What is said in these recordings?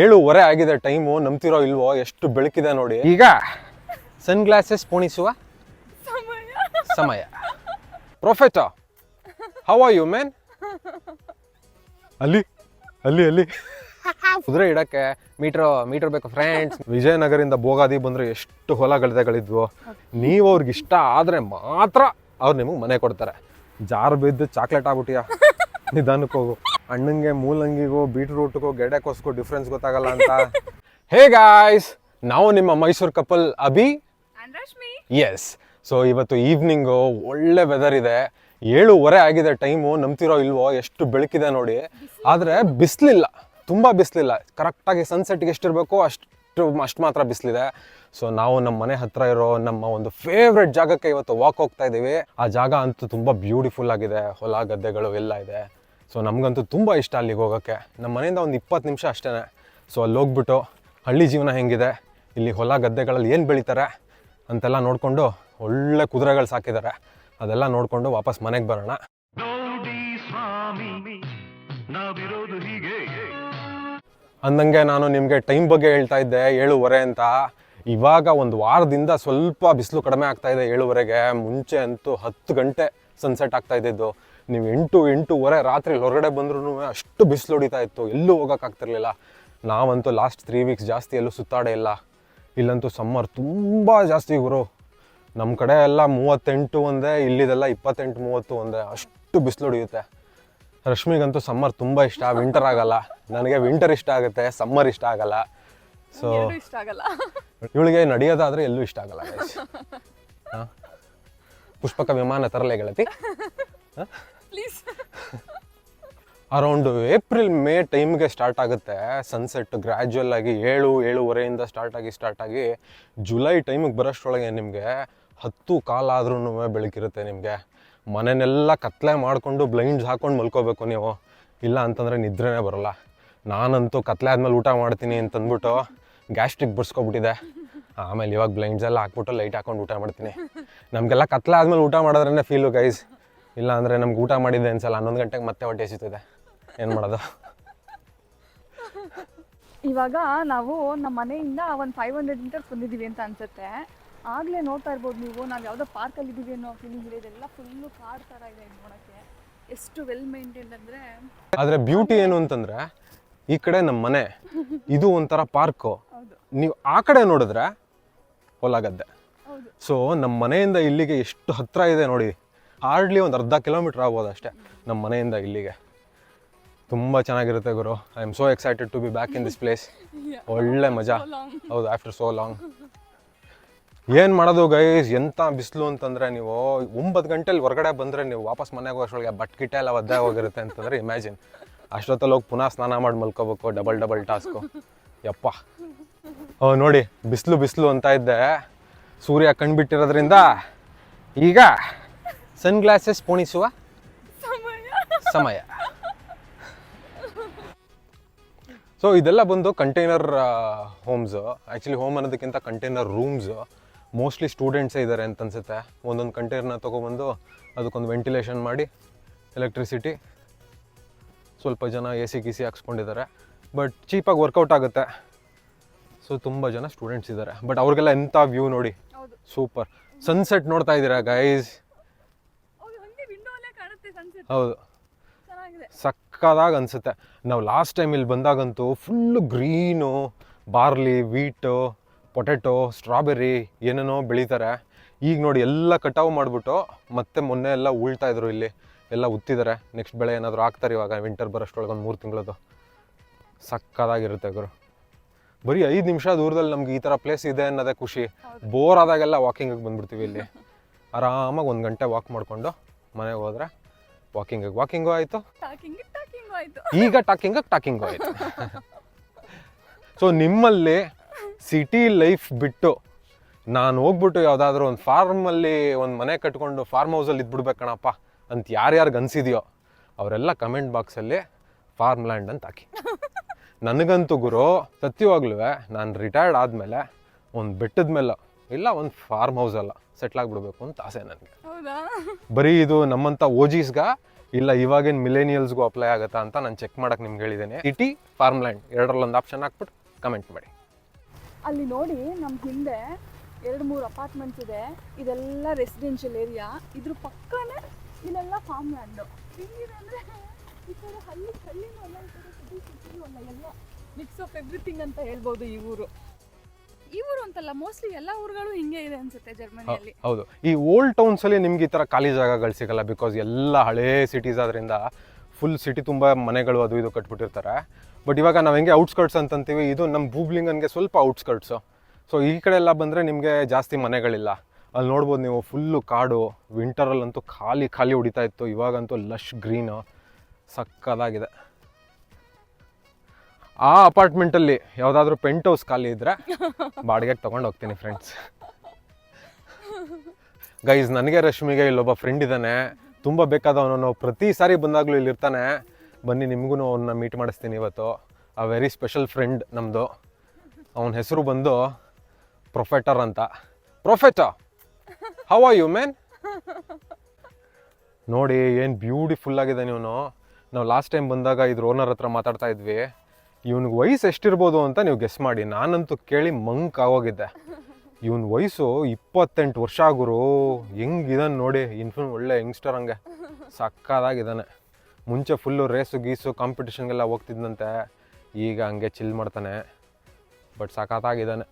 ಏಳುವರೆ ಆಗಿದೆ ಟೈಮು ನಂಬ್ತಿರೋ ಇಲ್ವೋ ಎಷ್ಟು ಬೆಳಕಿದೆ ನೋಡಿ. ಈಗ ಸನ್ ಗ್ಲಾಸಸ್ ಪೋಣಿಸುವ ಸಮಯ. ಪ್ರೊಫೆಟ ಹೌ ಆರ್ ಯು ಮ್ಯಾನ್ ಅಲ್ಲಿ ಅಲ್ಲಿ ಅಲ್ಲಿ. ಕುದುರೆ ಇಡಕ್ಕೆ ಮೀಟರ್ ಮೀಟರ್ ಬೇಕು ಫ್ರೆಂಡ್ಸ್ ವಿಜಯನಗರಿಂದ ಬೋಗಾದಿ ಬಂದ್ರೆ ಎಷ್ಟು ಹೊಲ ಗಳಿದ್ವು ನೀವು ಅವ್ರಿಗೆ ಇಷ್ಟ ಆದ್ರೆ ಮಾತ್ರ ಅವ್ರು ನಿಮಗೆ ಮನೆ ಕೊಡ್ತಾರೆ. ಜಾರ್ ಬಿದ್ದು ಚಾಕ್ಲೇಟ್ ಆಗ್ಬಿಟ್ಟಿಯಾ? ನಿಧಾನಕ್ಕೆ ಹೋಗು ಅಣ್ಣಂಗೆ ಮೂಲಂಗಿಗೋ ಬೀಟ್ರೂಟ್ಗೋ ಗೆಡ್ಡೆಕೋಸ್ಕೋ ಡಿಫ್ರೆನ್ಸ್ ಗೊತ್ತಾಗಲ್ಲ ಅಂತ. ಹೇ ಗಾಯ್ಸ್ ನಾವು ನಿಮ್ಮ Mysuru couple Abhi S so ಇವತ್ತು ಈವ್ನಿಂಗು ಒಳ್ಳೆ ವೆದರ್ ಇದೆ. ಏಳುವರೆ ಆಗಿದೆ ಟೈಮು ನಂಬ್ತಿರೋ ಇಲ್ವೋ ಎಷ್ಟು ಬೆಳಕಿದೆ ನೋಡಿ. ಆದರೆ ಬಿಸಿಲಿಲ್ಲ ತುಂಬ ಬಿಸಿಲಿಲ್ಲ. ಕರೆಕ್ಟಾಗಿ ಸನ್ಸೆಟ್ಗೆ ಎಷ್ಟಿರಬೇಕು ಅಷ್ಟು ಅಷ್ಟು ಮಾತ್ರ ಬಿಸಿಲಿದೆ. ಸೊ ನಾವು ನಮ್ಮ ಮನೆ ಹತ್ರ ಇರೋ ನಮ್ಮ ಒಂದು ಫೇವ್ರೆಟ್ ಜಾಗಕ್ಕೆ ಇವತ್ತು ವಾಕ್ ಹೋಗ್ತಾ ಇದ್ದೀವಿ. ಆ ಜಾಗ ಅಂತೂ ತುಂಬ ಬ್ಯೂಟಿಫುಲ್ ಆಗಿದೆ. ಹೊಲ ಗದ್ದೆಗಳು ಎಲ್ಲ ಇದೆ. ಸೊ ನಮಗಂತೂ ತುಂಬ ಇಷ್ಟ ಅಲ್ಲಿಗೆ ಹೋಗೋಕ್ಕೆ. ನಮ್ಮ ಮನೆಯಿಂದ ಒಂದು ಇಪ್ಪತ್ತು ನಿಮಿಷ ಅಷ್ಟೇ ಸೊ ಅಲ್ಲಿ ಹೋಗ್ಬಿಟ್ಟು ಹಳ್ಳಿ ಜೀವನ ಹೆಂಗಿದೆ? ಇಲ್ಲಿ ಹೊಲ ಗದ್ದೆಗಳಲ್ಲಿ ಏನು ಬೆಳೀತಾರೆ? ಅಂತೆಲ್ಲ ನೋಡಿಕೊಂಡು ಒಳ್ಳೆ ಕುದುರೆಗಳು ಸಾಕಿದ್ದಾರೆ. ಅದೆಲ್ಲ ನೋಡಿಕೊಂಡು ವಾಪಸ್ ಮನೆಗೆ ಬರೋಣ. ಅಂದಂಗೆ ನಾನು ನಿಮಗೆ ಟೈಮ್ ಬಗ್ಗೆ ಹೇಳ್ತಾ ಇದ್ದೆ ಏಳುವರೆ ಅಂತ. ಇವಾಗ ಒಂದು ವಾರದಿಂದ ಸ್ವಲ್ಪ ಬಿಸಿಲು ಕಡಿಮೆ ಆಗ್ತಾ ಇದೆ ಏಳುವರೆಗೆ. ಮುಂಚೆ ಅಂತೂ ಹತ್ತು ಗಂಟೆ ಸನ್ಸೆಟ್ ಆಗ್ತಾ ಇದ್ದಿದ್ದು. ನೀವು ಎಂಟು ಎಂಟೂವರೆ ರಾತ್ರಿ ಹೊರಗಡೆ ಬಂದ್ರೂ ಅಷ್ಟು ಬಿಸಿಲು ಹೊಡಿತಾ ಇತ್ತು. ಎಲ್ಲೂ ಹೋಗೋಕ್ಕಾಗ್ತಿರ್ಲಿಲ್ಲ ನಾವಂತೂ ಲಾಸ್ಟ್ ತ್ರೀ ವೀಕ್ಸ್ ಜಾಸ್ತಿ ಎಲ್ಲೂ ಸುತ್ತಾಡೇ ಇಲ್ಲ. ಇಲ್ಲಂತೂ ಸಮ್ಮರ್ ತುಂಬ ಜಾಸ್ತಿ ಗುರು. ನಮ್ಮ ಕಡೆ ಎಲ್ಲ ಮೂವತ್ತೆಂಟು ಒಂದೇ ಇಲ್ಲಿದೆಲ್ಲ ಇಪ್ಪತ್ತೆಂಟು ಮೂವತ್ತು ಒಂದೇ. ಅಷ್ಟು ಬಿಸಿಲು ಹೊಡಿಯುತ್ತೆ. ರಶ್ಮಿಗಂತೂ ಸಮ್ಮರ್ ತುಂಬ ಇಷ್ಟ. ವಿಂಟರ್ ಆಗಲ್ಲ. ನನಗೆ ವಿಂಟರ್ ಇಷ್ಟ ಆಗುತ್ತೆ. ಸಮ್ಮರ್ ಇಷ್ಟ ಆಗಲ್ಲ. ಸೊ ಇಷ್ಟ ಆಗಲ್ಲ. ಇವಳಿಗೆ ನಡೆಯೋದಾದರೆ ಎಲ್ಲೂ ಇಷ್ಟ ಆಗಲ್ಲ. ಹಾ? ಪುಷ್ಪಕ ವಿಮಾನ ತರಲೆ ಗೆಳತಿ. ಪ್ಲೀಸ್ ಅರೌಂಡ್ ಏಪ್ರಿಲ್ ಮೇ ಟೈಮ್ಗೆ ಸ್ಟಾರ್ಟ್ ಆಗುತ್ತೆ. ಸನ್ಸೆಟ್ ಗ್ರ್ಯಾಜುವಲ್ ಆಗಿ ಏಳು, ಏಳುವರೆಯಿಂದ ಸ್ಟಾರ್ಟ್ ಆಗಿ ಸ್ಟಾರ್ಟ್ ಆಗಿ ಜುಲೈ ಟೈಮಿಗೆ ಬರೋಷ್ಟರೊಳಗೆ ನಿಮಗೆ ಹತ್ತು ಕಾಲಾದ್ರೂ ಬೆಳಕಿರುತ್ತೆ ನಿಮಗೆ. ಮನೆನೆಲ್ಲ ಕತ್ಲೆ ಮಾಡಿಕೊಂಡು ಬ್ಲೈಂಡ್ಸ್ ಹಾಕೊಂಡು ಮಲ್ಕೋಬೇಕು ನೀವು. ಇಲ್ಲ ಅಂತಂದರೆ ನಿದ್ರೆನೇ ಬರೋಲ್ಲ. ನಾನಂತೂ ಕತ್ಲೆ ಆದಮೇಲೆ ಊಟ ಮಾಡ್ತೀನಿ ಅಂತಂದ್ಬಿಟ್ಟು ಗ್ಯಾಸ್ಟ್ರಿಕ್ ಬಿಡ್ಸ್ಕೊಬಿಟ್ಟಿದೆ. ಆಮೇಲೆ ಇವಾಗ ಬ್ಲೈಂಡ್ಸ್ ಎಲ್ಲ ಹಾಕ್ಬಿಟ್ಟು ಲೈಟ್ ಹಾಕೊಂಡು ಊಟ ಮಾಡ್ತೀನಿ. ನಮಗೆಲ್ಲ ಕತ್ಲೆ ಆದ್ಮೇಲೆ ಊಟ ಮಾಡೋದ್ರೇ ಫೀಲು ಗೈಸ್ ಇಲ್ಲ ಅಂದರೆ ನಮ್ಗೆ ಊಟ ಮಾಡಿದ್ದೆ ಅನ್ಸಲ್ಲ ಹನ್ನೊಂದು ಗಂಟೆಗೆ ಮತ್ತೆ ಹೊಟ್ಟೆ ಸಿಗ್ತದೆ ಏನು ಮಾಡೋದು? ಇವಾಗ ನಾವು ನಮ್ಮ ಮನೆಯಿಂದ ಒಂದು ಫೈವ್ ಹಂಡ್ರೆಡ್ ಮೀಟರ್ಸ್ ಬಂದಿದ್ದೀವಿ ಅಂತ ಅನ್ಸುತ್ತೆ. ಆಗ್ಲೇ ನೋಡ್ತಾ ಇರ್ಬೋದು ನೀವು ನಾವು ಯಾವುದೋ ಪಾರ್ಕಲ್ಲಿ ಇದ್ದೀವಿ ಅನ್ನೋ ಫೀಲಿಂಗ್ ಇದೆ. ಇದೆಲ್ಲ ಫುಲ್ಲು ಕಾರ್ ಥರ ಇದೆ ನೋಡೋಕ್ಕೆ. ಎಷ್ಟು ವೆಲ್ ಮೇಂಟೈನ್ಡ್ ಅಂದರೆ ಆದರೆ ಬ್ಯೂಟಿ ಏನು ಅಂತಂದ್ರೆ ಈ ಕಡೆ ನಮ್ಮ ಮನೆ ಇದು ಒಂಥರ ಪಾರ್ಕು ನೀವು ಆ ಕಡೆ ನೋಡಿದ್ರೆ ಹೊಲ ಗದ್ದೆ. ಸೊ ನಮ್ಮ ಮನೆಯಿಂದ ಇಲ್ಲಿಗೆ ಎಷ್ಟು ಹತ್ತಿರ ಇದೆ ನೋಡಿ. ಹಾರ್ಡ್ಲಿ ಒಂದು ಅರ್ಧ ಕಿಲೋಮೀಟ್ರ್ ಆಗ್ಬೋದು ಅಷ್ಟೇ ನಮ್ಮ ಮನೆಯಿಂದ ಇಲ್ಲಿಗೆ. ತುಂಬ ಚೆನ್ನಾಗಿರುತ್ತೆ ಗುರು. I am so excited to be back in this place ಒಳ್ಳೆ ಮಜಾ. ಹೌದು ಆಫ್ಟರ್ ಸೋ ಲಾಂಗ್ ಏನು ಮಾಡೋದು ಗೈಸ್ ಎಂಥ ಬಿಸಿಲು ಅಂತಂದರೆ ನೀವು ಒಂಬತ್ತು ಗಂಟೆಲಿ ಹೊರಗಡೆ ಬಂದರೆ ನೀವು ವಾಪಸ್ ಮನೆಗೆ ಹೋಗೋಷ್ಟೊಳಗೆ ಬಟ್ ಕಿಟ್ಟೆ ಎಲ್ಲ ಒದ್ದೆ ಹೋಗಿರುತ್ತೆ ಅಂತಂದರೆ ಇಮ್ಯಾಜಿನ್ ಅಷ್ಟೊತ್ತಲ್ಲಿ ಹೋಗಿ ಪುನಃ ಸ್ನಾನ ಮಾಡಿ ಮಲ್ಕೋಬೇಕು ಡಬಲ್ ಡಬಲ್ ಟಾಸ್ಕು ಯಪ್ಪ. ಓ ನೋಡಿ ಬಿಸಿಲು ಬಿಸಿಲು ಅಂತ ಇದ್ದೆ. ಸೂರ್ಯ ಕಣ್ಬಿಟ್ಟಿರೋದ್ರಿಂದ ಈಗ ಸನ್ ಗ್ಲಾಸಸ್ ಪೋಣಿಸುವ? ಸಮಯ. ಸೊ ಇದೆಲ್ಲ ಬಂದು ಕಂಟೈನರ್ ಹೋಮ್ಸ್ ಆ್ಯಕ್ಚುಲಿ ಹೋಮ್ ಅನ್ನೋದಕ್ಕಿಂತ ಕಂಟೈನರ್ ರೂಮ್ಸ್ ಮೋಸ್ಟ್ಲಿ ಸ್ಟೂಡೆಂಟ್ಸೇ ಇದ್ದಾರೆ ಅಂತ ಅನ್ಸುತ್ತೆ. ಒಂದೊಂದು ಕಂಟೈನರ್ನ ತೊಗೊಬಂದು ಅದಕ್ಕೊಂದು ವೆಂಟಿಲೇಷನ್ ಮಾಡಿ ಎಲೆಕ್ಟ್ರಿಸಿಟಿ ಸ್ವಲ್ಪ ಜನ ಎ ಸಿ ಗಿ ಸಿ ಹಾಕ್ಸ್ಕೊಂಡಿದ್ದಾರೆ. ಬಟ್ ಚೀಪಾಗಿ ವರ್ಕೌಟ್ ಆಗುತ್ತೆ. ಸೊ ತುಂಬ ಜನ ಸ್ಟೂಡೆಂಟ್ಸ್ ಇದ್ದಾರೆ ಬಟ್ ಅವ್ರಿಗೆಲ್ಲ ಎಂಥ ವ್ಯೂ ನೋಡಿ? ಸೂಪರ್ ಸನ್ಸೆಟ್ ನೋಡ್ತಾ ಇದ್ದೀರಾ ಗೈಸ್ ಹೌದು ಹಂಗೆ ವಿಂಡೋ ಅಲ್ಲೇ ಕಾಣುತ್ತೆ ಸನ್ಸೆಟ್ ಹೌದು. ಸಕ್ಕದಾಗ ಅನಿಸುತ್ತೆ. ನಾವು ಲಾಸ್ಟ್ ಟೈಮ್ ಇಲ್ಲಿ ಬಂದಾಗಂತೂ full green barley wheat potato strawberry ಏನೇನೋ ಬೆಳೀತಾರೆ. ಈಗ ನೋಡಿ ಎಲ್ಲ ಕಟಾವು ಮಾಡಿಬಿಟ್ಟು ಮತ್ತೆ ಮೊನ್ನೆ ಎಲ್ಲ ಉಳ್ತಾ ಇದ್ರು ಇಲ್ಲಿ. ಎಲ್ಲ ಉತ್ತಿದ್ದಾರೆ. ನೆಕ್ಸ್ಟ್ ಬೆಳೆ ಏನಾದರೂ ಹಾಕ್ತಾರೆ ಇವಾಗ ವಿಂಟರ್ ಬರೋಷ್ಟೊಳಗೆ ಒಂದು ಮೂರು ತಿಂಗಳದು ಸಕ್ಕದಾಗಿರುತ್ತೆ ಗುರು. ಬರೀ ಐದು ನಿಮಿಷ ದೂರದಲ್ಲಿ ನಮ್ಗೆ ಈ ಥರ ಪ್ಲೇಸ್ ಇದೆ ಅನ್ನೋದೇ ಖುಷಿ. ಬೋರ್ ಆದಾಗೆಲ್ಲ ವಾಕಿಂಗಿಗೆ ಬಂದ್ಬಿಡ್ತೀವಿ ಇಲ್ಲಿ. ಆರಾಮಾಗಿ ಒಂದು ಗಂಟೆ ವಾಕ್ ಮಾಡಿಕೊಂಡು ಮನೆಗೆ ಹೋದ್ರೆ ವಾಕಿಂಗಿಗೆ ವಾಕಿಂಗು ಆಯಿತು? ಟಾಕಿಂಗ್ ಟಾಕಿಂಗ್ ಆಯ್ತು. ಈಗ ಟಾಕಿಂಗ್ ಟಾಕಿಂಗು ಆಯಿತು. ಸೊ ನಿಮ್ಮಲ್ಲಿ ಸಿಟಿ ಲೈಫ್ ಬಿಟ್ಟು ನಾನು ಹೋಗ್ಬಿಟ್ಟು ಯಾವುದಾದ್ರೂ ಒಂದು ಫಾರ್ಮಲ್ಲಿ ಒಂದು ಮನೆ ಕಟ್ಕೊಂಡು ಫಾರ್ಮ್ ಹೌಸಲ್ಲಿ ಇದ್ಬಿಡ್ಬೇಕು ಕಣಪ್ಪ ಅಂತ ಯಾರ್ಯಾರಿಗೆ ಅನಿಸಿದೆಯೋ ಅವರೆಲ್ಲ ಕಮೆಂಟ್ ಬಾಕ್ಸಲ್ಲಿ ಫಾರ್ಮ್ ಲ್ಯಾಂಡ್ ಅಂತ ಹಾಕಿ. ನನಗಂತೂ ಗುರು ಸತ್ಯವಾಗ್ಲೂ ನಾನು ರಿಟೈರ್ಡ್ ಆದಮೇಲೆ ಒಂದು ಬೆಟ್ಟದ ಮೇಲೆ ಇಲ್ಲ ಒಂದು ಫಾರ್ಮ್ ಹೌಸಲ್ಲ ಸೆಟ್ಲ್ ಆಗಿಬಿಡ್ಬೇಕು ಅಂತ ಆಸೆ ನನಗೆ. ಹೌದಾ? ಬರೀ ಇದು ನಮ್ಮಂಥ ಓಜೀಸ್ಗ? ಇಲ್ಲ ಇವಾಗಿನ ಮಿಲೇನಿಯಲ್ಸ್ಗೂ ಅಪ್ಲೈ ಆಗುತ್ತಾ ಅಂತ ನಾನು ಚೆಕ್ ಮಾಡಕ್ಕೆ ನಿಮ್ಗೆ ಹೇಳಿದ್ದೇನೆ. ಸಿಟಿ ಫಾರ್ಮ್ ಲ್ಯಾಂಡ್ ಎರಡರಲ್ಲಿ ಒಂದು ಆಪ್ಷನ್ ಹಾಕ್ಬಿಟ್ಟು ಕಮೆಂಟ್ ಮಾಡಿ. ಅಲ್ಲಿ ನೋಡಿ ನಮ್ಮ ಹಿಂದೆ ಎರಡು ಮೂರು ಅಪಾರ್ಟ್ಮೆಂಟ್ಸ್ ಇದೆ. ಇದೆಲ್ಲ ರೆಸಿಡೆನ್ಷಿಯಲ್ ಏರಿಯಾ ಇದ್ರ ಪಕ್ಕನೇ ಇಲ್ಲೆಲ್ಲ ಫಾರ್ಮ್ ಲ್ಯಾಂಡು ಈ ಹಳ್ಳಿ ಹಳ್ಳಿನೂ ಅಲ್ಲ ಈ ಥರ ಸಿಟಿ ಸಿಟಿನೂ ಅಲ್ಲ ಎಲ್ಲ. ಮಿಕ್ಸ್ ಆಫ್ ಎವ್ರಿಥಿಂಗ್ ಅಂತ ಹೇಳ್ಬೋದು ಈ ಊರು. ಈ ಊರು ಅಂತಲ್ಲ ಮೋಸ್ಟ್ಲಿ ಎಲ್ಲ ಊರುಗಳು ಹಿಂಗೆ ಇದೆ ಅನ್ಸುತ್ತೆ ಜರ್ಮನಿಯಲ್ಲಿ. ಹೌದು. ಈ ಓಲ್ಡ್ ಟೌನ್ಸ್ ಅಲ್ಲಿ ನಿಮ್ಗೆ ಈ ತರ ಖಾಲಿ ಜಾಗಗಳು ಸಿಗಲ್ಲ ಬಿಕಾಸ್ ಎಲ್ಲ ಹಳೇ ಸಿಟೀಸ್ ಆದ್ರಿಂದ ಫುಲ್ ಸಿಟಿ ತುಂಬ ಮನೆಗಳು ಅದು ಇದು ಕಟ್ಬಿಟ್ಟಿರ್ತಾರೆ. ಬಟ್ ಇವಾಗ ನಾವು ಹೆಂಗೆ ಔಟ್ಸ್ಕರ್ಟ್ಸ್ ಅಂತಂತೀವಿ ಇದು ನಮ್ಮ ಬೂಬ್ಲಿಂಗನ್ಗೆ ಸ್ವಲ್ಪ ಔಟ್ಸ್ಕರ್ಟ್ಸು ಸೊ ಈ ಕಡೆ ಎಲ್ಲ ಬಂದರೆ ನಿಮಗೆ ಜಾಸ್ತಿ ಮನೆಗಳಿಲ್ಲ. ಅಲ್ಲಿ ನೋಡ್ಬೋದು ನೀವು ಫುಲ್ಲು ಕಾಡು ವಿಂಟರಲ್ಲಂತೂ ಖಾಲಿ ಖಾಲಿ ಹೊಡಿತಾ ಇತ್ತು. ಇವಾಗಂತೂ ಲಶ್ ಗ್ರೀನು ಸಕ್ಕದಾಗಿದೆ. ಆ ಅಪಾರ್ಟ್ಮೆಂಟಲ್ಲಿ ಯಾವುದಾದ್ರೂ ಪೆಂಟ್ ಹೌಸ್ ಖಾಲಿ ಇದ್ದರೆ ಬಾಡಿಗೆಗೆ ತಗೊಂಡು ಹೋಗ್ತೀನಿ ಫ್ರೆಂಡ್ಸ್ ಗೈಸ್ ನನಗೆ ರಶ್ಮಿಗೆ ಇಲ್ಲೊಬ್ಬ ಫ್ರೆಂಡ್ ಇದ್ದಾನೆ ತುಂಬ ಬೇಕಾದವನು. ಪ್ರತಿ ಸಾರಿ ಬಂದಾಗಲೂ ಇಲ್ಲಿ ಇರ್ತಾನೆ. ಬನ್ನಿ ನಿಮಗೂ ಅವನ್ನ ಮೀಟ್ ಮಾಡಿಸ್ತೀನಿ ಇವತ್ತು. ಆ ವೆರಿ ಸ್ಪೆಷಲ್ ಫ್ರೆಂಡ್ ನಮ್ಮದು ಅವನ ಹೆಸರು ಬಂದು ಪ್ರೊಫೆಟರ್ ಅಂತ. ಪ್ರೊಫೆಟರ್ ಹೌ ಆರ್ ಯು ಮ್ಯಾನ್ ನೋಡಿ, ಏನು ಬ್ಯೂಟಿಫುಲ್ ಆಗಿದೆ ಇವನು. ನಾವು ಲಾಸ್ಟ್ ಟೈಮ್ ಬಂದಾಗ ಇದ್ರ ಓನರ್ ಹತ್ರ ಮಾತಾಡ್ತಾ ಇದ್ವಿ. ಇವನಿಗೆ ವಯಸ್ಸು ಎಷ್ಟಿರ್ಬೋದು ಅಂತ ನೀವು ಗೆಸ್ ಮಾಡಿ. ನಾನಂತೂ ಕೇಳಿ ಮಂಕ್ ಆಗೋಗಿದ್ದೆ ಇವನ್ ವಯಸ್ಸು ಇಪ್ಪತ್ತೆಂಟು ವರ್ಷ ಆಗುರು ಹೆಂಗಿದಾನೆ ನೋಡಿ? ಇನ್ಫು ಒಳ್ಳೆ ಯಂಗ್ಸ್ಟರ್ ಹಂಗೆ. ಸಕ್ಕದಾಗಿದ್ದಾನೆ ಮುಂಚೆ ಫುಲ್ಲು ರೇಸು ಗೀಸು ಕಾಂಪಿಟೇಷನ್ಗೆಲ್ಲ ಹೋಗ್ತಿದ್ದಂತೆ ಈಗ ಹಂಗೆ ಚಿಲ್ ಮಾಡ್ತಾನೆ. ಬಟ್ ಸಖತ್ತಾಗಿದ್ದಾನೆ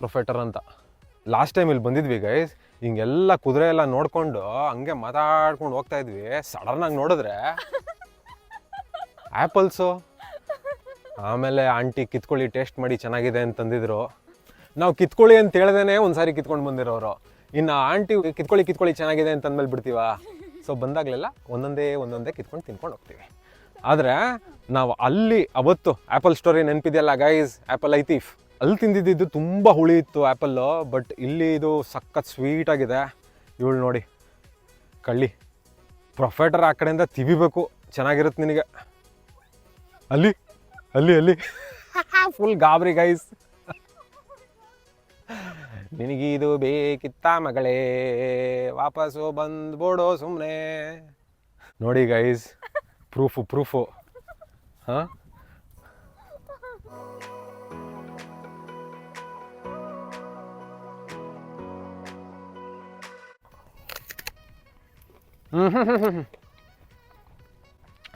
ಪ್ರೊಫೆಟರ್ ಅಂತ. ಲಾಸ್ಟ್ ಟೈಮ್ ಇಲ್ಲಿ ಬಂದಿದ್ವಿ ಗೈಸ್ ಹಿಂಗೆಲ್ಲ ಕುದುರೆ ಎಲ್ಲ ನೋಡ್ಕೊಂಡು ಹಂಗೆ ಮಾತಾಡ್ಕೊಂಡು ಹೋಗ್ತಾ ಇದ್ವಿ. ಸಡನ್ನಾಗಿ ನೋಡಿದ್ರೆ ಆ್ಯಪಲ್ಸು ಆಮೇಲೆ ಆಂಟಿ ಕಿತ್ಕೊಳ್ಳಿ, ಟೇಸ್ಟ್ ಮಾಡಿ ಚೆನ್ನಾಗಿದೆ ಅಂತಂದಿದ್ರು ನಾವು ಕಿತ್ಕೊಳ್ಳಿ ಅಂತ ಹೇಳ್ದೇನೆ ಒಂದ್ಸಾರಿ ಕಿತ್ಕೊಂಡು ಬಂದಿರೋರು. ಇನ್ನು ಆಂಟಿ ಕಿತ್ಕೊಳ್ಳಿ ಕಿತ್ಕೊಳ್ಳಿ ಚೆನ್ನಾಗಿದೆ ಅಂತ ಅಂದ್ಮೇಲೆ ಬಿಡ್ತೀವ? ಸೊ ಬಂದಾಗಲೆಲ್ಲ ಒಂದೊಂದೇ ಒಂದೊಂದೇ ಕಿತ್ಕೊಂಡು ತಿನ್ಕೊಂಡು ಹೋಗ್ತೀವಿ. ಆದರೆ ನಾವು ಅಲ್ಲಿ, ಅವತ್ತು ಆ್ಯಪಲ್ ಸ್ಟೋರಿ ನೆನಪಿದೆಯಲ್ಲ ಗೈಸ್ ಆ್ಯಪಲ್ ಐತೀಫ್ ಅಲ್ಲಿ ತಿಂದಿದ್ದು ತುಂಬ ಹುಳಿ ಇತ್ತು ಆ್ಯಪಲ್ಲು ಬಟ್ ಇಲ್ಲಿ ಇದು ಸಖತ್ ಸ್ವೀಟ್ ಆಗಿದೆ. ಇವಳು ನೋಡಿ. ಕಳ್ಳಿ ಪ್ರೊಫೆಟರ್ ಆ ಕಡೆಯಿಂದ ತಿವಿಬೇಕು. ಚೆನ್ನಾಗಿರುತ್ತೆ ನಿನಗೆ. ಅಲ್ಲಿ ಅಲ್ಲಿ ಅಲ್ಲಿ. ಫುಲ್ ಗಾಬರಿ ಗೈಸ್ ನಿನಗಿದು ಬೇಕಿತ್ತ ಮಗಳೇ? ವಾಪಸ್ಸು ಬಂದ್ಬೋಡೋ ಸುಮ್ಮನೆ ನೋಡಿ ಗೈಸ್ ಪ್ರೂಫು ಪ್ರೂಫು ಹಾಂ?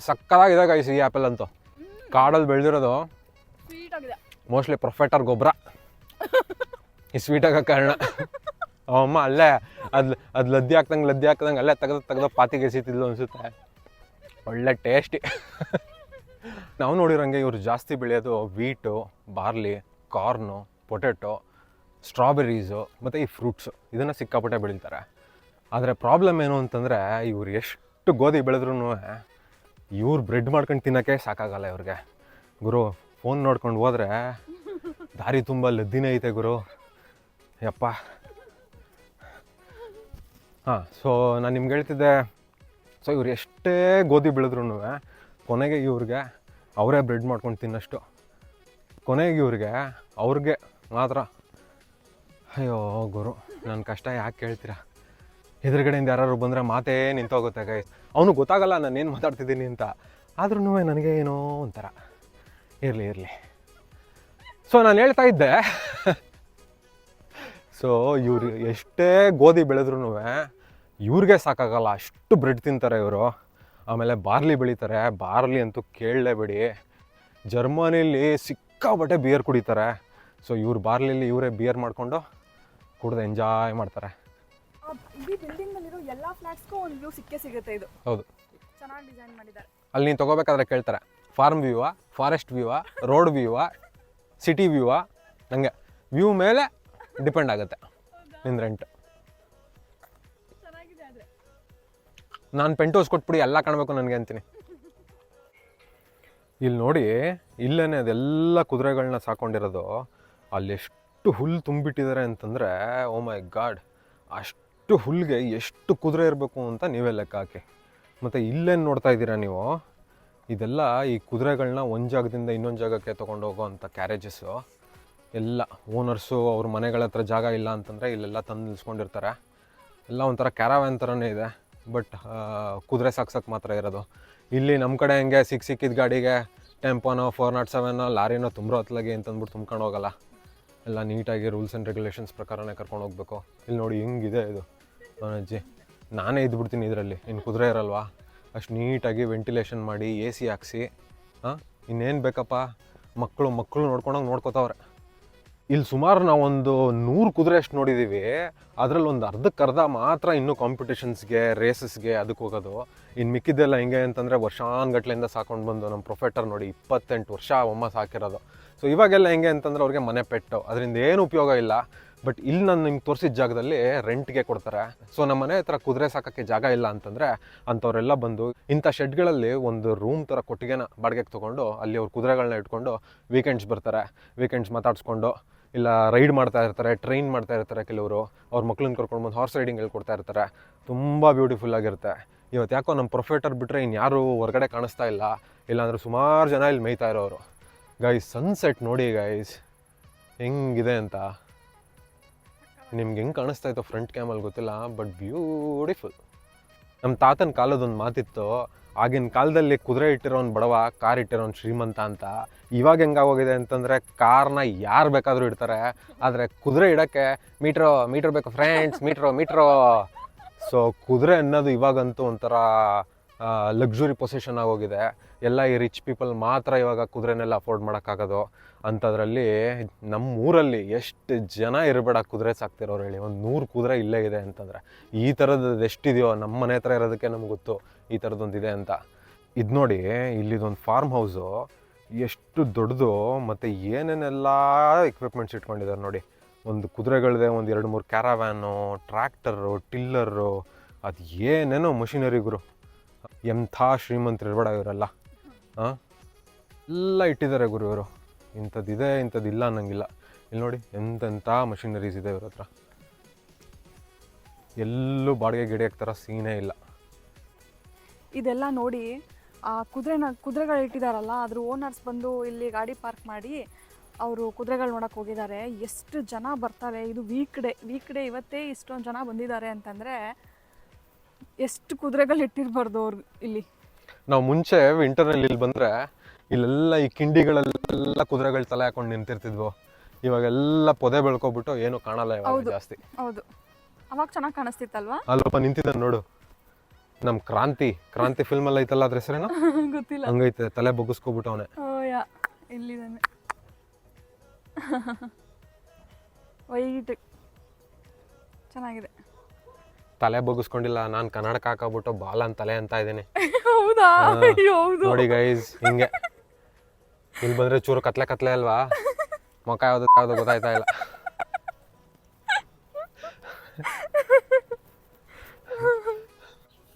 ಸಕ್ಕದಾಗಿದೆ ಗೈಸ್ ಈ ಆ್ಯಪಲ್ ಅಂತೂ. ಕಾಡಲ್ಲಿ ಬೆಳೆದಿರೋದು ಸ್ವೀಟ್ ಆಗಿದೆ. ಮೋಸ್ಟ್ಲಿ ಪ್ರೊಫೆಟರ್ ಗೊಬ್ಬರ ಈ ಸ್ವೀಟ್ ಆಗೋ ಕಾರಣ. ಅವಮ್ಮ ಅಲ್ಲೇ ಅದು ಅದು ಲದ್ದಿ ಹಾಕ್ದಂಗೆ ಲದ್ದಿ ಹಾಕ್ದಂಗೆ ಅಲ್ಲೇ ತೆಗೆದು ತೆಗೆದು ಪಾತಿಗೆ ಎಸಿತಿದ್ಲು ಅನಿಸುತ್ತೆ. ಒಳ್ಳೆ ಟೇಸ್ಟಿ ನಾವು ನೋಡಿರೋಂಗೆ ಇವರು ಜಾಸ್ತಿ ಬೆಳೆಯೋದು wheat barley corn potato strawberries ಮತ್ತು ಈ ಫ್ರೂಟ್ಸು ಇದನ್ನು ಸಿಕ್ಕಾಪಟ್ಟೆ ಬೆಳೀತಾರೆ. ಆದರೆ ಪ್ರಾಬ್ಲಮ್ ಏನು ಅಂತಂದರೆ ಇವರು ಎಷ್ಟು ಗೋಧಿ ಬೆಳೆದ್ರೂ ಇವ್ರು ಬ್ರೆಡ್ ಮಾಡ್ಕೊಂಡು ತಿನ್ನೋಕ್ಕೆ ಸಾಕಾಗಲ್ಲ ಇವ್ರಿಗೆ. ಗುರು ಫೋನ್ ನೋಡ್ಕೊಂಡು ಹೋದ್ರೆ ದಾರಿ ತುಂಬ ಲದ್ದಿನೇ ಐತೆ ಗುರು. ಯಪ್ಪ. ಹಾಂ ಸೊ ನಾನು ನಿಮ್ಗೆ ಹೇಳ್ತಿದ್ದೆ ಸೊ ಇವ್ರು ಎಷ್ಟೇ ಗೋಧಿ ಬೆಳೆದ್ರೂ ಕೊನೆಗೆ ಇವ್ರಿಗೆ ಅವರೇ ಬ್ರೆಡ್ ಮಾಡ್ಕೊಂಡು ತಿನ್ನಷ್ಟು. ಕೊನೆಗೆ ಇವ್ರಿಗೆ ಅವ್ರಿಗೆ ಮಾತ್ರ. ಅಯ್ಯೋ ಗುರು ನನ್ನ ಕಷ್ಟ ಯಾಕೆ ಕೇಳ್ತೀರಾ? ಎದುರುಗಡೆಯಿಂದ ಯಾರು ಬಂದರೆ ಮಾತೇ ನಿಂತೋಗುತ್ತೆ ಗೈಸ್ ಅವನು ಗೊತ್ತಾಗಲ್ಲ ನಾನು ಏನು ಮಾತಾಡ್ತಿದ್ದೀನಿ ಅಂತ. ಆದ್ರೂ ನನಗೆ ಏನೋ ಒಂಥರ. ಇರಲಿ ಇರಲಿ. ಸೊ ನಾನು ಹೇಳ್ತಾ ಇದ್ದೆ. ಸೊ ಇವ್ರು ಎಷ್ಟೇ ಗೋಧಿ ಬೆಳೆದ್ರೂ ಇವ್ರಿಗೆ ಸಾಕಾಗಲ್ಲ. ಅಷ್ಟು ಬ್ರೆಡ್ ತಿಂತಾರೆ ಇವರು. ಆಮೇಲೆ ಬಾರ್ಲಿ ಬೆಳೀತಾರೆ. ಬಾರ್ಲಿ ಅಂತೂ ಕೇಳಲೇಬೇಡಿ. ಜರ್ಮನಿಲಿ ಸಿಕ್ಕಾಪಟ್ಟೆ ಬಿಯರ್ ಕುಡಿತಾರೆ. ಸೊ ಇವ್ರು ಬಾರ್ಲಿಲಿ ಇವರೇ ಬಿಯರ್ ಮಾಡಿಕೊಂಡು ಕುಡ್ದು ಎಂಜಾಯ್ ಮಾಡ್ತಾರೆ. ಇಡೀ ಬಿಲ್ಡಿಂಗ್ ಅಲ್ಲಿರೋ ಫ್ಲಾಟ್ಸ್ ಫ್ಲಾಟ್ಸ್ಗೂ ಒಂದು ವ್ಯೂ ಸಿಕ್ಕೇ ಸಿಗುತ್ತೆ ಇದು. ಹೌದು. ಚೆನ್ನಾಗಿ ಡಿಸೈನ್ ಮಾಡಿದ್ದಾರೆ. ಅಲ್ಲಿ ನೀನು ತಗೋಬೇಕಾದ್ರೆ ಕೇಳ್ತಾರೆ. ಫಾರ್ಮ್ ವ್ಯೂವಾ ಫಾರೆಸ್ಟ್ ವ್ಯೂವಾ ರೋಡ್ ವ್ಯೂವಾ ಸಿಟಿ ವ್ಯೂವಾ ನನಗೆ ವ್ಯೂ ಮೇಲೆ ಡಿಪೆಂಡ್ ಆಗುತ್ತೆ ನಿನ್ನ ರೆಂಟ್ ಚೆನ್ನಾಗಿದೆ ಆದ್ರೆ. ನಾನು ಪೆಂಟ್ ಹೌಸ್ ಕೊಟ್ಬಿಡಿ ಎಲ್ಲ ಕಾಣಬೇಕು ನನಗೆ ಅಂತೀನಿ. ಇಲ್ಲಿ ನೋಡಿ ಇಲ್ಲೇ ಅದೆಲ್ಲ ಕುದುರೆಗಳನ್ನ ಸಾಕೊಂಡಿರೋದು. ಅಲ್ಲಿ ಎಷ್ಟು ಹುಲ್ಲು ತುಂಬಿಟ್ಟಿದ್ದಾರೆ ಅಂತಂದರೆ ಓ ಮೈ ಗಾಡ್ ಅಷ್ಟು ಹುಲ್ಗೆ, ಎಷ್ಟು ಕುದುರೆ ಇರಬೇಕು ಅಂತ ನೀವೇ ಲೆಕ್ಕ ಹಾಕಿ. ಮತ್ತು ಇಲ್ಲೇನು ನೋಡ್ತಾ ಇದ್ದೀರಾ ನೀವು? ಇದೆಲ್ಲ ಈ ಕುದುರೆಗಳನ್ನ ಒಂದು ಜಾಗದಿಂದ ಇನ್ನೊಂದು ಜಾಗಕ್ಕೆ ತೊಗೊಂಡು ಹೋಗೋವಂಥ ಕ್ಯಾರೇಜಸ್ಸು ಎಲ್ಲ ಓನರ್ಸು ಅವ್ರ ಮನೆಗಳ ಹತ್ರ ಜಾಗ ಇಲ್ಲ ಅಂತಂದರೆ ಇಲ್ಲೆಲ್ಲ ತಂದು ನಿಲ್ಸ್ಕೊಂಡಿರ್ತಾರೆ. ಎಲ್ಲ ಒಂಥರ ಕ್ಯಾರಾವ್ಯಾನ್ ಥರನೇ ಇದೆ. ಬಟ್ ಕುದುರೆ ಸಾಕ್ಸಕ್ಕೆ ಮಾತ್ರ ಇರೋದು. ಇಲ್ಲಿ ನಮ್ಮ ಕಡೆ ಹೆಂಗೆ ಸಿಕ್ಕ ಸಿಕ್ಕಿದ ಗಾಡಿಗೆ ಟೆಂಪೋನೋ ಫೋರ್ ನಾಟ್ ಸೆವೆನೋ ಲಾರಿನೋ ತುಂಬ ಅಂತ ಅಂತಂದ್ಬಿಟ್ಟು ತುಂಬ್ಕೊಂಡು ಹೋಗಲ್ಲ. ಎಲ್ಲ ನೀಟಾಗಿ ರೂಲ್ಸ್ ಆ್ಯಂಡ್ ರೆಗ್ಯುಲೇಷನ್ಸ್ ಪ್ರಕಾರನೇ ಕರ್ಕೊಂಡು ಹೋಗ್ಬೇಕು. ಇಲ್ಲಿ ನೋಡಿ ಹಿಂಗಿದೆ ಇದು. ಅಜ್ಜಿ ನಾನೇ ಇದ್ಬಿಡ್ತೀನಿ ಇದರಲ್ಲಿ. ಇನ್ನು ಕುದುರೆ ಇರಲ್ವಾ? ಅಷ್ಟು ನೀಟಾಗಿ ವೆಂಟಿಲೇಷನ್ ಮಾಡಿ ಎ ಸಿ ಹಾಕ್ಸಿ, ಹಾಂ? ಇನ್ನೇನು ಬೇಕಪ್ಪ? ಮಕ್ಕಳು ಮಕ್ಕಳು ನೋಡ್ಕೊಂಡಂಗೆ ನೋಡ್ಕೋತಾವ್ರೆ. ಇಲ್ಲಿ ಸುಮಾರು ನಾವೊಂದು ನೂರು ಕುದುರೆ ಅಷ್ಟು ನೋಡಿದ್ದೀವಿ ಅದರಲ್ಲಿ ಒಂದು ಅರ್ಧಕ್ಕೆ ಅರ್ಧ ಮಾತ್ರ ಇನ್ನೂ ಕಾಂಪಿಟೇಷನ್ಸ್ಗೆ ರೇಸಸ್ಗೆ ಅದಕ್ಕೆ ಹೋಗೋದು. ಇನ್ನು ಮಿಕ್ಕಿದ್ದೆಲ್ಲ ಹೆಂಗೆ ಅಂತಂದರೆ ವರ್ಷಾನ್ಗಟ್ಲೆಯಿಂದ ಸಾಕೊಂಡು ಬಂದು ನಮ್ಮ ಪ್ರೊಫೆಟರ್ ನೋಡಿ ಇಪ್ಪತ್ತೆಂಟು ವರ್ಷ ಒಮ್ಮ ಸಾಕಿರೋದು ಸೊ ಇವಾಗೆಲ್ಲ ಹೆಂಗೆ ಅಂತಂದ್ರೆ ಅವ್ರಿಗೆ ಮನೆ ಪೆಟ್ಟು. ಅದರಿಂದ ಏನು ಉಪಯೋಗ ಇಲ್ಲ. ಬಟ್ ಇಲ್ಲಿ ನಾನು ನಿಮ್ಗೆ ತೋರಿಸಿದ ಜಾಗದಲ್ಲಿ ರೆಂಟ್ಗೆ ಕೊಡ್ತಾರೆ. ಸೊ ನಮ್ಮ ಮನೆ ಹತ್ರ ಕುದುರೆ ಸಾಕೋಕ್ಕೆ ಜಾಗ ಇಲ್ಲ ಅಂತಂದರೆ ಅಂಥವರೆಲ್ಲ ಬಂದು ಇಂಥ ಶೆಡ್ಗಳಲ್ಲಿ ಒಂದು ರೂಮ್ ಥರ ಕೊಟ್ಟಿಗೆನ ಬಾಡಿಗೆಗೆ ತೊಗೊಂಡು ಅಲ್ಲಿ ಅವ್ರು ಕುದುರೆಗಳನ್ನ ಇಟ್ಕೊಂಡು ವೀಕೆಂಡ್ಸ್ ಬರ್ತಾರೆ. ವೀಕೆಂಡ್ಸ್ ಮಾತಾಡಿಸ್ಕೊಂಡು ಇಲ್ಲ ರೈಡ್ ಮಾಡ್ತಾ ಇರ್ತಾರೆ ಟ್ರೈನ್ ಮಾಡ್ತಾ ಇರ್ತಾರೆ ಕೆಲವರು. ಅವ್ರ ಮಕ್ಳನ್ನ ಕರ್ಕೊಂಡು ಬಂದು ಹಾರ್ಸ್ ರೈಡಿಂಗ್ ಹೇಳ್ಕೊಡ್ತಾ ಇರ್ತಾರೆ. ತುಂಬ ಬ್ಯೂಟಿಫುಲ್ ಆಗಿರುತ್ತೆ. ಇವತ್ತು ಯಾಕೋ ನಮ್ಮ ಪ್ರೊಫೆಟರ್ ಬಿಟ್ಟರೆ ಇನ್ಯಾರು ಹೊರಗಡೆ ಕಾಣಿಸ್ತಾ ಇಲ್ಲ. ಇಲ್ಲಾಂದ್ರೆ ಸುಮಾರು ಜನ ಇಲ್ಲಿ ಮೇಯ್ತಾ ಇರೋರು. ಗೈಸ್ ಸನ್ಸೆಟ್ ನೋಡಿ ಗೈಸ್ ಹೆಂಗಿದೆ ಅಂತ. ನಿಮ್ಗೆ ಹೆಂಗೆ ಕಾಣಿಸ್ತಾ ಇತ್ತು ಫ್ರಂಟ್ ಕ್ಯಾಮಲ್ಲಿ ಗೊತ್ತಿಲ್ಲ ಬಟ್ ಬ್ಯೂಟಿಫುಲ್ ನಮ್ಮ ತಾತನ ಕಾಲದೊಂದು ಮಾತಿತ್ತು, ಆಗಿನ ಕಾಲದಲ್ಲಿ ಕುದುರೆ ಇಟ್ಟಿರೋನ್ ಬಡವ, ಕಾರ್ ಇಟ್ಟಿರೋನ್ ಶ್ರೀಮಂತ ಅಂತ. ಇವಾಗ ಹೆಂಗಾಗೋಗಿದೆ ಅಂತಂದರೆ ಕಾರ್ನ ಯಾರು ಬೇಕಾದರೂ ಇಡ್ತಾರೆ, ಆದರೆ ಕುದುರೆ ಇಡೋಕ್ಕೆ ಮೀಟ್ರೋ, ಮೀಟ್ರ್ ಬೇಕು ಫ್ರೆಂಡ್ಸ್ ಮೀಟ್ರೋ ಮೀಟ್ರೋ. ಸೊ ಕುದುರೆ ಅನ್ನೋದು ಇವಾಗಂತೂ ಒಂಥರ ಲಕ್ಸುರಿ ಪೊಸಿಷನ್ ಆಗೋಗಿದೆ. ಎಲ್ಲ ಈ ರಿಚ್ ಪೀಪಲ್ ಮಾತ್ರ ಇವಾಗ ಕುದುರೆನೆಲ್ಲ ಅಫೋರ್ಡ್ ಮಾಡೋಕ್ಕಾಗೋದು ಅಂಥದ್ರಲ್ಲಿ ನಮ್ಮ ಊರಲ್ಲಿ ಎಷ್ಟು ಜನ ಇರಬೇಡ, ಕುದುರೆ ಸಾಕ್ತಿರೋರು ಹೇಳಿ. ಒಂದು ನೂರು ಕುದುರೆ ಇಲ್ಲೇ ಇದೆ ಅಂತಂದರೆ. ಈ ಥರದ್ದು ಎಷ್ಟಿದೆಯೋ ನಮ್ಮ ಮನೆ ಹತ್ರ ಇರೋದಕ್ಕೆ ನಮ್ಗೆ ಗೊತ್ತು. ಈ ಥರದ್ದೊಂದು ಇದೆ ಅಂತ. ಇದು ನೋಡಿ, ಇಲ್ಲಿದೊಂದು ಫಾರ್ಮ್ ಹೌಸು ಎಷ್ಟು ದೊಡ್ಡದು ಮತ್ತು ಏನೇನೆಲ್ಲ ಎಕ್ವಿಪ್ಮೆಂಟ್ಸ್ ಇಟ್ಕೊಂಡಿದ್ದಾರೆ ನೋಡಿ. ಒಂದು ಕುದುರೆಗಳಿದೆ ಒಂದು ಎರಡು ಮೂರು ಕ್ಯಾರಾವ್ಯಾನು ಟ್ರ್ಯಾಕ್ಟರು ಟಿಲ್ಲರು ಅದು ಏನೇನೋ ಮಷಿನರಿಗಳು ಎಂಥ ಶ್ರೀಮಂತರು ಇರಬೇಡ ಇವರೆಲ್ಲ. ಹಾಂ ಎಲ್ಲ ಇಟ್ಟಿದ್ದಾರೆ ಗುರು ಇವರು. ಇಂಥದ್ದಿದೆ, ಇಂಥದ್ದಿಲ್ಲ ಅನ್ನಂಗಿಲ್ಲ. ಇಲ್ಲಿ ನೋಡಿ ಎಂತೆಂಥ ಮಷಿನರೀಸ್ ಇದೆ ಇವ್ರ ಹತ್ರ. ಎಲ್ಲೂ ಬಾಡಿಗೆ ಗಿಡಿಯಕ್ಕೆ ಥರ ಸೀನೇ ಇಲ್ಲ. ಇದೆಲ್ಲ ನೋಡಿ, ಆ ಕುದುರೆನ, ಕುದುರೆಗಳು ಇಟ್ಟಿದಾರಲ್ಲ, ಅದ್ರ ಓನರ್ಸ್ ಬಂದು ಇಲ್ಲಿ ಗಾಡಿ ಪಾರ್ಕ್ ಮಾಡಿ ಅವರು ಕುದುರೆಗಳು ನೋಡಕ್ಕೆ ಹೋಗಿದ್ದಾರೆ. ಎಷ್ಟು ಜನ ಬರ್ತಾರೆ, ಇದು ವೀಕ್ ಡೇ ವೀಕ್ ಡೇ ಇವತ್ತೇ ಇಷ್ಟೊಂದು ಜನ ಬಂದಿದ್ದಾರೆ ಅಂತಂದರೆ ಎಷ್ಟು ಕುದುರೆಗಳು ಇಟ್ಟಿರ್ಬಾರ್ದು ಅವ್ರು ಇಲ್ಲಿ. ನಾವು ಮುಂಚೆ ವಿಂಟರ್ನಲ್ಲಿ ಇಲ್ಲಿ ಬಂದರೆ ಇಲ್ಲೆಲ್ಲ ಈ ಕಿಂಡಿಗಳೆಲ್ಲ ಕುದುರೆಗಳು ತಲೆ ಹಾಕೊಂಡು ನಿಂತಿರ್ತಿದ್ವು. ಇವಾಗೆಲ್ಲ ಪೊದೆ ಬೆಳ್ಕೊಬಿಟ್ಟು ಏನು ಕಾಣಲ್ಲ ಇವಾಗ ಹೌದು. ಜಾಸ್ತಿ. ಹೌದು. ಅವಾಗ ಚೆನ್ನಾಗಿ ಕಾಣಿಸ್ತಿತ್ತಲ್ವಾ? ಅಲ್ಲಪ್ಪ ನಿಂತಿದ್ದ ನೋಡು. ನಮ್ಮ ಕ್ರಾಂತಿ ಕ್ರಾಂತಿ ಫಿಲ್ಮಲ್ಲಿ ಐತಲ್ಲ ಅದ್ರ ಹೆಸರೇನು? ಗೊತ್ತಿಲ್ಲ. ಹಂಗೈತೆ ತಲೆ ಬಗ್ಗಿಸ್ಕೊಬಿಟ್ಟು ಅವನೇ ಇಲ್ಲಿದ್ದಾನೆ. ವೈಟ್. ಚೆನ್ನಾಗಿದೆ. ತಲೆ ಬಗ್ಗಿಸ್ಕೊಂಡಿಲ್ಲ ನಾನು ಕನ್ನಡಕ್ಕೆ ಹಾಕಬಿಟ್ಟು ಬಾಲ ಅಂತ ತಲೆ ಅಂತ ಇದ್ದೀನಿ. ಹೌದಾ? ಅಯ್ಯೋ, ಹೌದು. ನೋಡಿ ಗೈಸ್ ಹಿಂಗೆ. ಇಲ್ಲಿ ಬಂದ್ರೆ ಚೂರು ಕತ್ಲೆ ಕತ್ಲೆ ಅಲ್ವಾ? ಮುಖ ಯಾವ್ದು ಯಾವ್ದು ಗೊತ್ತಾಯ್ತಾ ಇಲ್ಲ.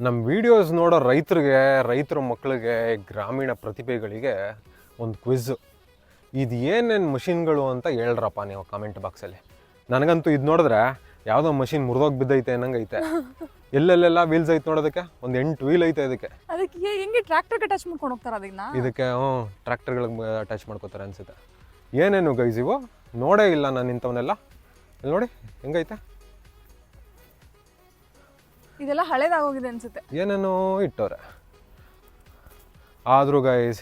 ನಮ್ಮ ವಿಡಿಯೋಸ್ ನೋಡೋ ರೈತರಿಗೆ ರೈತರ ಮಕ್ಕಳಿಗೆ ಗ್ರಾಮೀಣ ಪ್ರತಿಭೆಗಳಿಗೆ ಒಂದು ಕ್ವಿಝ್ ಇದು ಏನೇನು ಮಷಿನ್ಗಳು ಅಂತ ಹೇಳ್ರಪ್ಪ ನೀವು ಕಾಮೆಂಟ್ ಬಾಕ್ಸಲ್ಲಿ ನನಗಂತೂ ಇದು ನೋಡಿದ್ರೆ ಯಾವುದೋ ಮಷಿನ್ ಮುರಿದೋಗಿ ಬಿದ್ದೈತೆ ಅನ್ನಂಗೈತೆ. ಎಲ್ಲೆಲ್ಲೆಲ್ಲ ವೀಲ್ಸ್ ಐತೆ ನೋಡೋದಕ್ಕೆ ಒಂದು ಎಂಟು ವೀಲ್ ಐತೆ ಅದಕ್ಕೆ ಅದಕ್ಕೆ ಹೆಂಗೆ ಟ್ರ್ಯಾಕ್ಟರ್ಗೆ ಅಟ್ಯಾಚ್ ಮಾಡ್ಕೊಂಡು ಹೋಗ್ತಾರೆ ಅದನ್ನ ಇದಕ್ಕೆ ಹ್ಞೂ ಟ್ರ್ಯಾಕ್ಟರ್ಗಳಿಗೆ ಅಟ್ಯಾಚ್ ಮಾಡ್ಕೋತಾರೆ ಅನ್ಸುತ್ತೆ. ಏನೇನು ಗೈಸ್ ಇವು? ನೋಡೇ ಇಲ್ಲ ನಾನು ಇಂಥವನ್ನೆಲ್ಲ ಇಲ್ಲಿ ನೋಡಿ ಹೆಂಗೈತೆ? ಇದೆಲ್ಲ ಹಳೇದಾಗೋಗಿದೆ ಅನ್ಸುತ್ತೆ. ಏನೇನೋ ಇಟ್ಟವ್ರೆ. ಆದರೂ ಗೈಸ್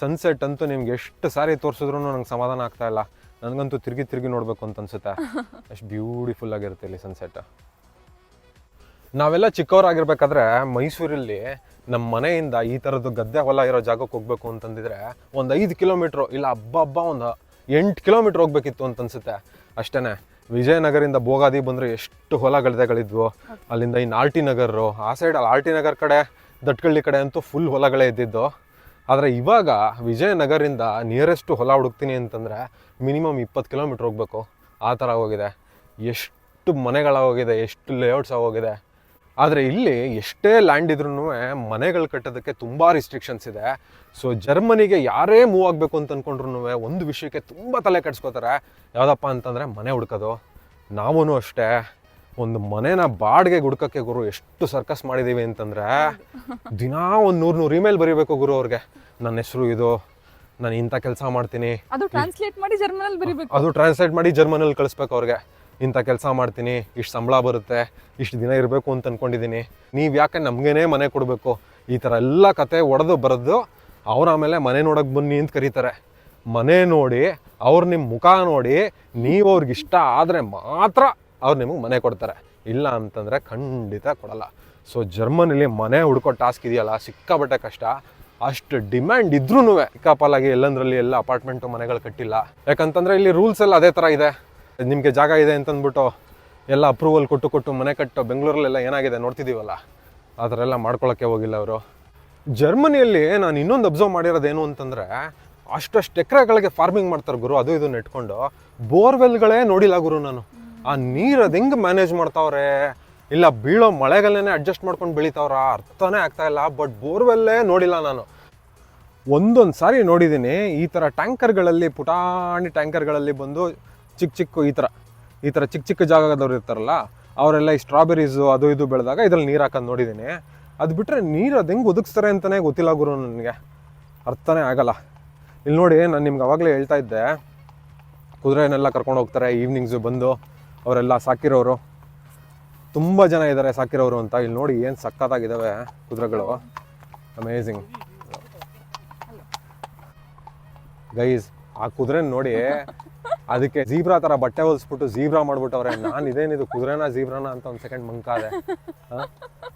ಸನ್ಸೆಟ್ ಅಂತೂ ನಿಮ್ಗೆ ಎಷ್ಟು ಸಾರಿ ತೋರಿಸಿದ್ರು ನಂಗೆ ಸಮಾಧಾನ ಆಗ್ತಾ ಇಲ್ಲ. ನನಗಂತೂ ತಿರುಗಿ ತಿರುಗಿ ನೋಡಬೇಕು ಅಂತ ಅನ್ಸುತ್ತೆ. ಅಷ್ಟು ಬ್ಯೂಟಿಫುಲ್ ಆಗಿರುತ್ತೆ ಇಲ್ಲಿ ಸನ್ಸೆಟ್ ನಾವೆಲ್ಲ ಚಿಕ್ಕವರಾಗಿರ್ಬೇಕಾದ್ರೆ ಮೈಸೂರಲ್ಲಿ ನಮ್ಮ ಮನೆಯಿಂದ ಈ ಥರದ್ದು ಗದ್ದೆ ಹೊಲ ಇರೋ ಜಾಗಕ್ಕೆ ಹೋಗ್ಬೇಕು ಅಂತಂದಿದ್ರೆ ಒಂದು ಐದು ಕಿಲೋಮೀಟ್ರು ಇಲ್ಲ ಹಬ್ಬ ಹಬ್ಬ ಒಂದು ಎಂಟು ಕಿಲೋಮೀಟ್ರ್ ಹೋಗ್ಬೇಕಿತ್ತು ಅಂತ ಅನ್ಸುತ್ತೆ. ಅಷ್ಟೇ ವಿಜಯನಗರಿಂದ ಬೋಗಾದಿ ಬಂದರೆ ಎಷ್ಟು ಹೊಲ ಗದ್ದೆಗಳಿದ್ವು ಅಲ್ಲಿಂದ ಇನ್ನು ಆರ್ ಟಿ ನಗರು, ಆ ಸೈಡಲ್ಲಿ ಆರ್ ಟಿ ನಗರ್ ಕಡೆ, ದಟ್ಕಳ್ಳಿ ಕಡೆ ಅಂತೂ ಫುಲ್ ಹೊಲಗಳೇ ಇದ್ದಿದ್ದು. ಆದರೆ ಇವಾಗ ವಿಜಯನಗರಿಂದ ನಿಯರೆಸ್ಟು ಹೊಲ ಹುಡುಕ್ತೀನಿ ಅಂತಂದರೆ ಮಿನಿಮಮ್ ಇಪ್ಪತ್ತು ಕಿಲೋಮೀಟ್ರ್ ಹೋಗಬೇಕು. ಆ ಥರ ಹೋಗಿದೆ. ಎಷ್ಟು ಮನೆಗಳಾಗೋಗಿದೆ ಎಷ್ಟು ಲೇಔಟ್ಸ್ ಆಗೋಗಿದೆ ಆದರೆ ಇಲ್ಲಿ ಎಷ್ಟೇ ಲ್ಯಾಂಡ್ ಇದ್ರೂ ಮನೆಗಳು ಕಟ್ಟೋದಕ್ಕೆ ತುಂಬ ರಿಸ್ಟ್ರಿಕ್ಷನ್ಸ್ ಇದೆ. ಸೊ ಜರ್ಮನಿಗೆ ಯಾರೇ ಮೂವ್ ಆಗಬೇಕು ಅಂತ ಅಂದ್ಕೊಂಡ್ರು ಒಂದು ವಿಷಯಕ್ಕೆ ತುಂಬ ತಲೆ ಕೆಡ್ಸ್ಕೋತಾರೆ. ಯಾವುದಪ್ಪ ಅಂತಂದರೆ ಮನೆ ಹುಡ್ಕೋದು. ನಾವೂ ಅಷ್ಟೇ. ಒಂದು ಮನೆನ ಬಾಡಿಗೆ ಹುಡ್ಕಕ್ಕೆ ಗುರು ಎಷ್ಟು ಸರ್ಕಸ್ ಮಾಡಿದ್ದೀವಿ ಅಂತಂದರೆ ದಿನಾ ಒಂದು ನೂರು ನೂರು ಇಮೇಲ್ ಬರೀಬೇಕು ಗುರು ಅವ್ರಿಗೆ. ನನ್ನ ಹೆಸರು ಇದು ನಾನು ಇಂಥ ಕೆಲಸ ಮಾಡ್ತೀನಿ. ಅದು ಟ್ರಾನ್ಸ್ಲೇಟ್ ಮಾಡಿ ಜರ್ಮನಲ್ಲಿ ಬರೀಬೇಕು. ಅದು ಟ್ರಾನ್ಸ್ಲೇಟ್ ಮಾಡಿ ಜರ್ಮನಲ್ಲಿ ಕಳಿಸ್ಬೇಕು ಅವ್ರಿಗೆ. ಇಂಥ ಕೆಲಸ ಮಾಡ್ತೀನಿ ಇಷ್ಟು ಸಂಬಳ ಬರುತ್ತೆ ಇಷ್ಟು ದಿನ ಇರಬೇಕು ಅಂತ ಅಂದ್ಕೊಂಡಿದ್ದೀನಿ ನೀವು ಯಾಕೆ ನಮಗೇನೆ ಮನೆ ಕೊಡಬೇಕು? ಈ ಥರ ಎಲ್ಲ ಕತೆ ಒಡೆದು ಬರೆದು ಅವ್ರ ಆಮೇಲೆ ಮನೆ ನೋಡೋಕೆ ಬನ್ನಿ ಅಂತ ಕರೀತಾರೆ. ಮನೆ ನೋಡಿ ಅವ್ರು ನಿಮ್ಮ ಮುಖ ನೋಡಿ ನೀವು ಅವ್ರಿಗೆ ಇಷ್ಟ ಆದರೆ ಮಾತ್ರ ಅವ್ರು ನಿಮಗೆ ಮನೆ ಕೊಡ್ತಾರೆ. ಇಲ್ಲ ಅಂತಂದರೆ ಖಂಡಿತ ಕೊಡಲ್ಲ. ಸೊ ಜರ್ಮನಿಲಿ ಮನೆ ಹುಡ್ಕೋ ಟಾಸ್ಕ್ ಇದೆಯಲ್ಲ ಸಿಕ್ಕಾಬಟ್ಟೆ ಕಷ್ಟ. ಅಷ್ಟು ಡಿಮ್ಯಾಂಡ್ ಇದ್ರೂ ಕಪಾಲಾಗಿ ಎಲ್ಲಂದ್ರಲ್ಲಿ ಎಲ್ಲ ಅಪಾರ್ಟ್ಮೆಂಟು ಮನೆಗಳು ಕಟ್ಟಿಲ್ಲ. ಯಾಕಂತಂದರೆ ಇಲ್ಲಿ ರೂಲ್ಸ್ ಎಲ್ಲ ಅದೇ ಥರ ಇದೆ. ನಿಮಗೆ ಜಾಗ ಇದೆ ಅಂತಂದ್ಬಿಟ್ಟು ಎಲ್ಲ ಅಪ್ರೂವಲ್ ಕೊಟ್ಟು ಕೊಟ್ಟು ಮನೆ ಕಟ್ಟು ಬೆಂಗಳೂರಲ್ಲೆಲ್ಲ ಏನಾಗಿದೆ ನೋಡ್ತಿದ್ದೀವಲ್ಲ ಆ ಥರ ಎಲ್ಲ ಮಾಡ್ಕೊಳ್ಳೋಕ್ಕೆ ಹೋಗಿಲ್ಲ ಅವರು. ಜರ್ಮನಿಯಲ್ಲಿ ನಾನು ಇನ್ನೊಂದು ಅಬ್ಸರ್ವ್ ಮಾಡಿರೋದೇನು ಅಂತಂದರೆ ಅಷ್ಟಷ್ಟು ಎಕರೆಗಳಿಗೆ ಫಾರ್ಮಿಂಗ್ ಮಾಡ್ತಾರೆ ಗುರು, ಅದು ಇದನ್ನ ಇಟ್ಕೊಂಡು ಬೋರ್ವೆಲ್ಗಳೇ ನೋಡಿಲ್ಲ ಗುರು ನಾನು. ಆ ನೀರು ಅದು ಹೆಂಗೆ ಮ್ಯಾನೇಜ್ ಮಾಡ್ತಾವ್ರೆ? ಇಲ್ಲ, ಬೀಳೋ ಮಳೆಗಳನ್ನೇ ಅಡ್ಜಸ್ಟ್ ಮಾಡ್ಕೊಂಡು ಬೆಳಿತಾವ್ರ? ಅರ್ಥನೇ ಆಗ್ತಾ ಇಲ್ಲ ಬಟ್ ಬೋರ್ವೆಲ್ಲೇ ನೋಡಿಲ್ಲ ನಾನು. ಒಂದೊಂದು ಸಾರಿ ನೋಡಿದ್ದೀನಿ ಈ ಥರ ಟ್ಯಾಂಕರ್ಗಳಲ್ಲಿ, ಪುಟಾಣಿ ಟ್ಯಾಂಕರ್ಗಳಲ್ಲಿ ಬಂದು ಚಿಕ್ಕ ಚಿಕ್ಕ ಈ ಥರ ಈ ಥರ ಚಿಕ್ಕ ಚಿಕ್ಕ ಜಾಗದವ್ರು ಇರ್ತಾರಲ್ಲ, ಅವರೆಲ್ಲ ಈ ಸ್ಟ್ರಾಬೆರೀಸು ಅದು ಇದು ಬೆಳೆದಾಗ ಇದ್ರಲ್ಲಿ ನೀರು ಹಾಕೋದು ನೋಡಿದ್ದೀನಿ ಅದು ಬಿಟ್ಟರೆ ನೀರು ಅದು ಹೆಂಗೆ ಒದಗಿಸ್ತಾರೆ ಅಂತಲೇ ಗೊತ್ತಿಲ್ಲ ಗುರು ನನಗೆ. ಅರ್ಥನೇ ಆಗಲ್ಲ. ಇಲ್ಲಿ ನೋಡಿ ನಾನು ನಿಮ್ಗೆ ಅವಾಗಲೇ ಹೇಳ್ತಾ ಇದ್ದೆ, ಕುದುರೆನೆಲ್ಲ ಕರ್ಕೊಂಡು ಹೋಗ್ತಾರೆ ಈವ್ನಿಂಗ್ಸು ಬಂದು. ಅವರೆಲ್ಲ ಸಾಕಿರೋರು ತುಂಬ ಜನ ಇದ್ದಾರೆ ಸಾಕಿರೋರು ಅಂತ. ಇಲ್ಲಿ ನೋಡಿ ಏನು ಸಕ್ಕತ್ತಾಗಿದ್ದಾವೆ ಕುದುರೆಗಳು. ಅಮೇಝಿಂಗ್ ಗೈಸ್ ಆ ಕುದುರೆ ನೋಡಿ ಅದಕ್ಕೆ ಜೀಬ್ರಾ ಥರ ಬಟ್ಟೆ ಹೊಲಿಸ್ಬಿಟ್ಟು ಜೀಬ್ರಾ ಮಾಡ್ಬಿಟ್ಟವ್ರೆ. ನಾನು ಇದೇನಿದು ಕುದುರೆನ ಜೀಬ್ರಾನ ಅಂತ ಒಂದು ಸೆಕೆಂಡ್ ಮಂಕಾದೆ?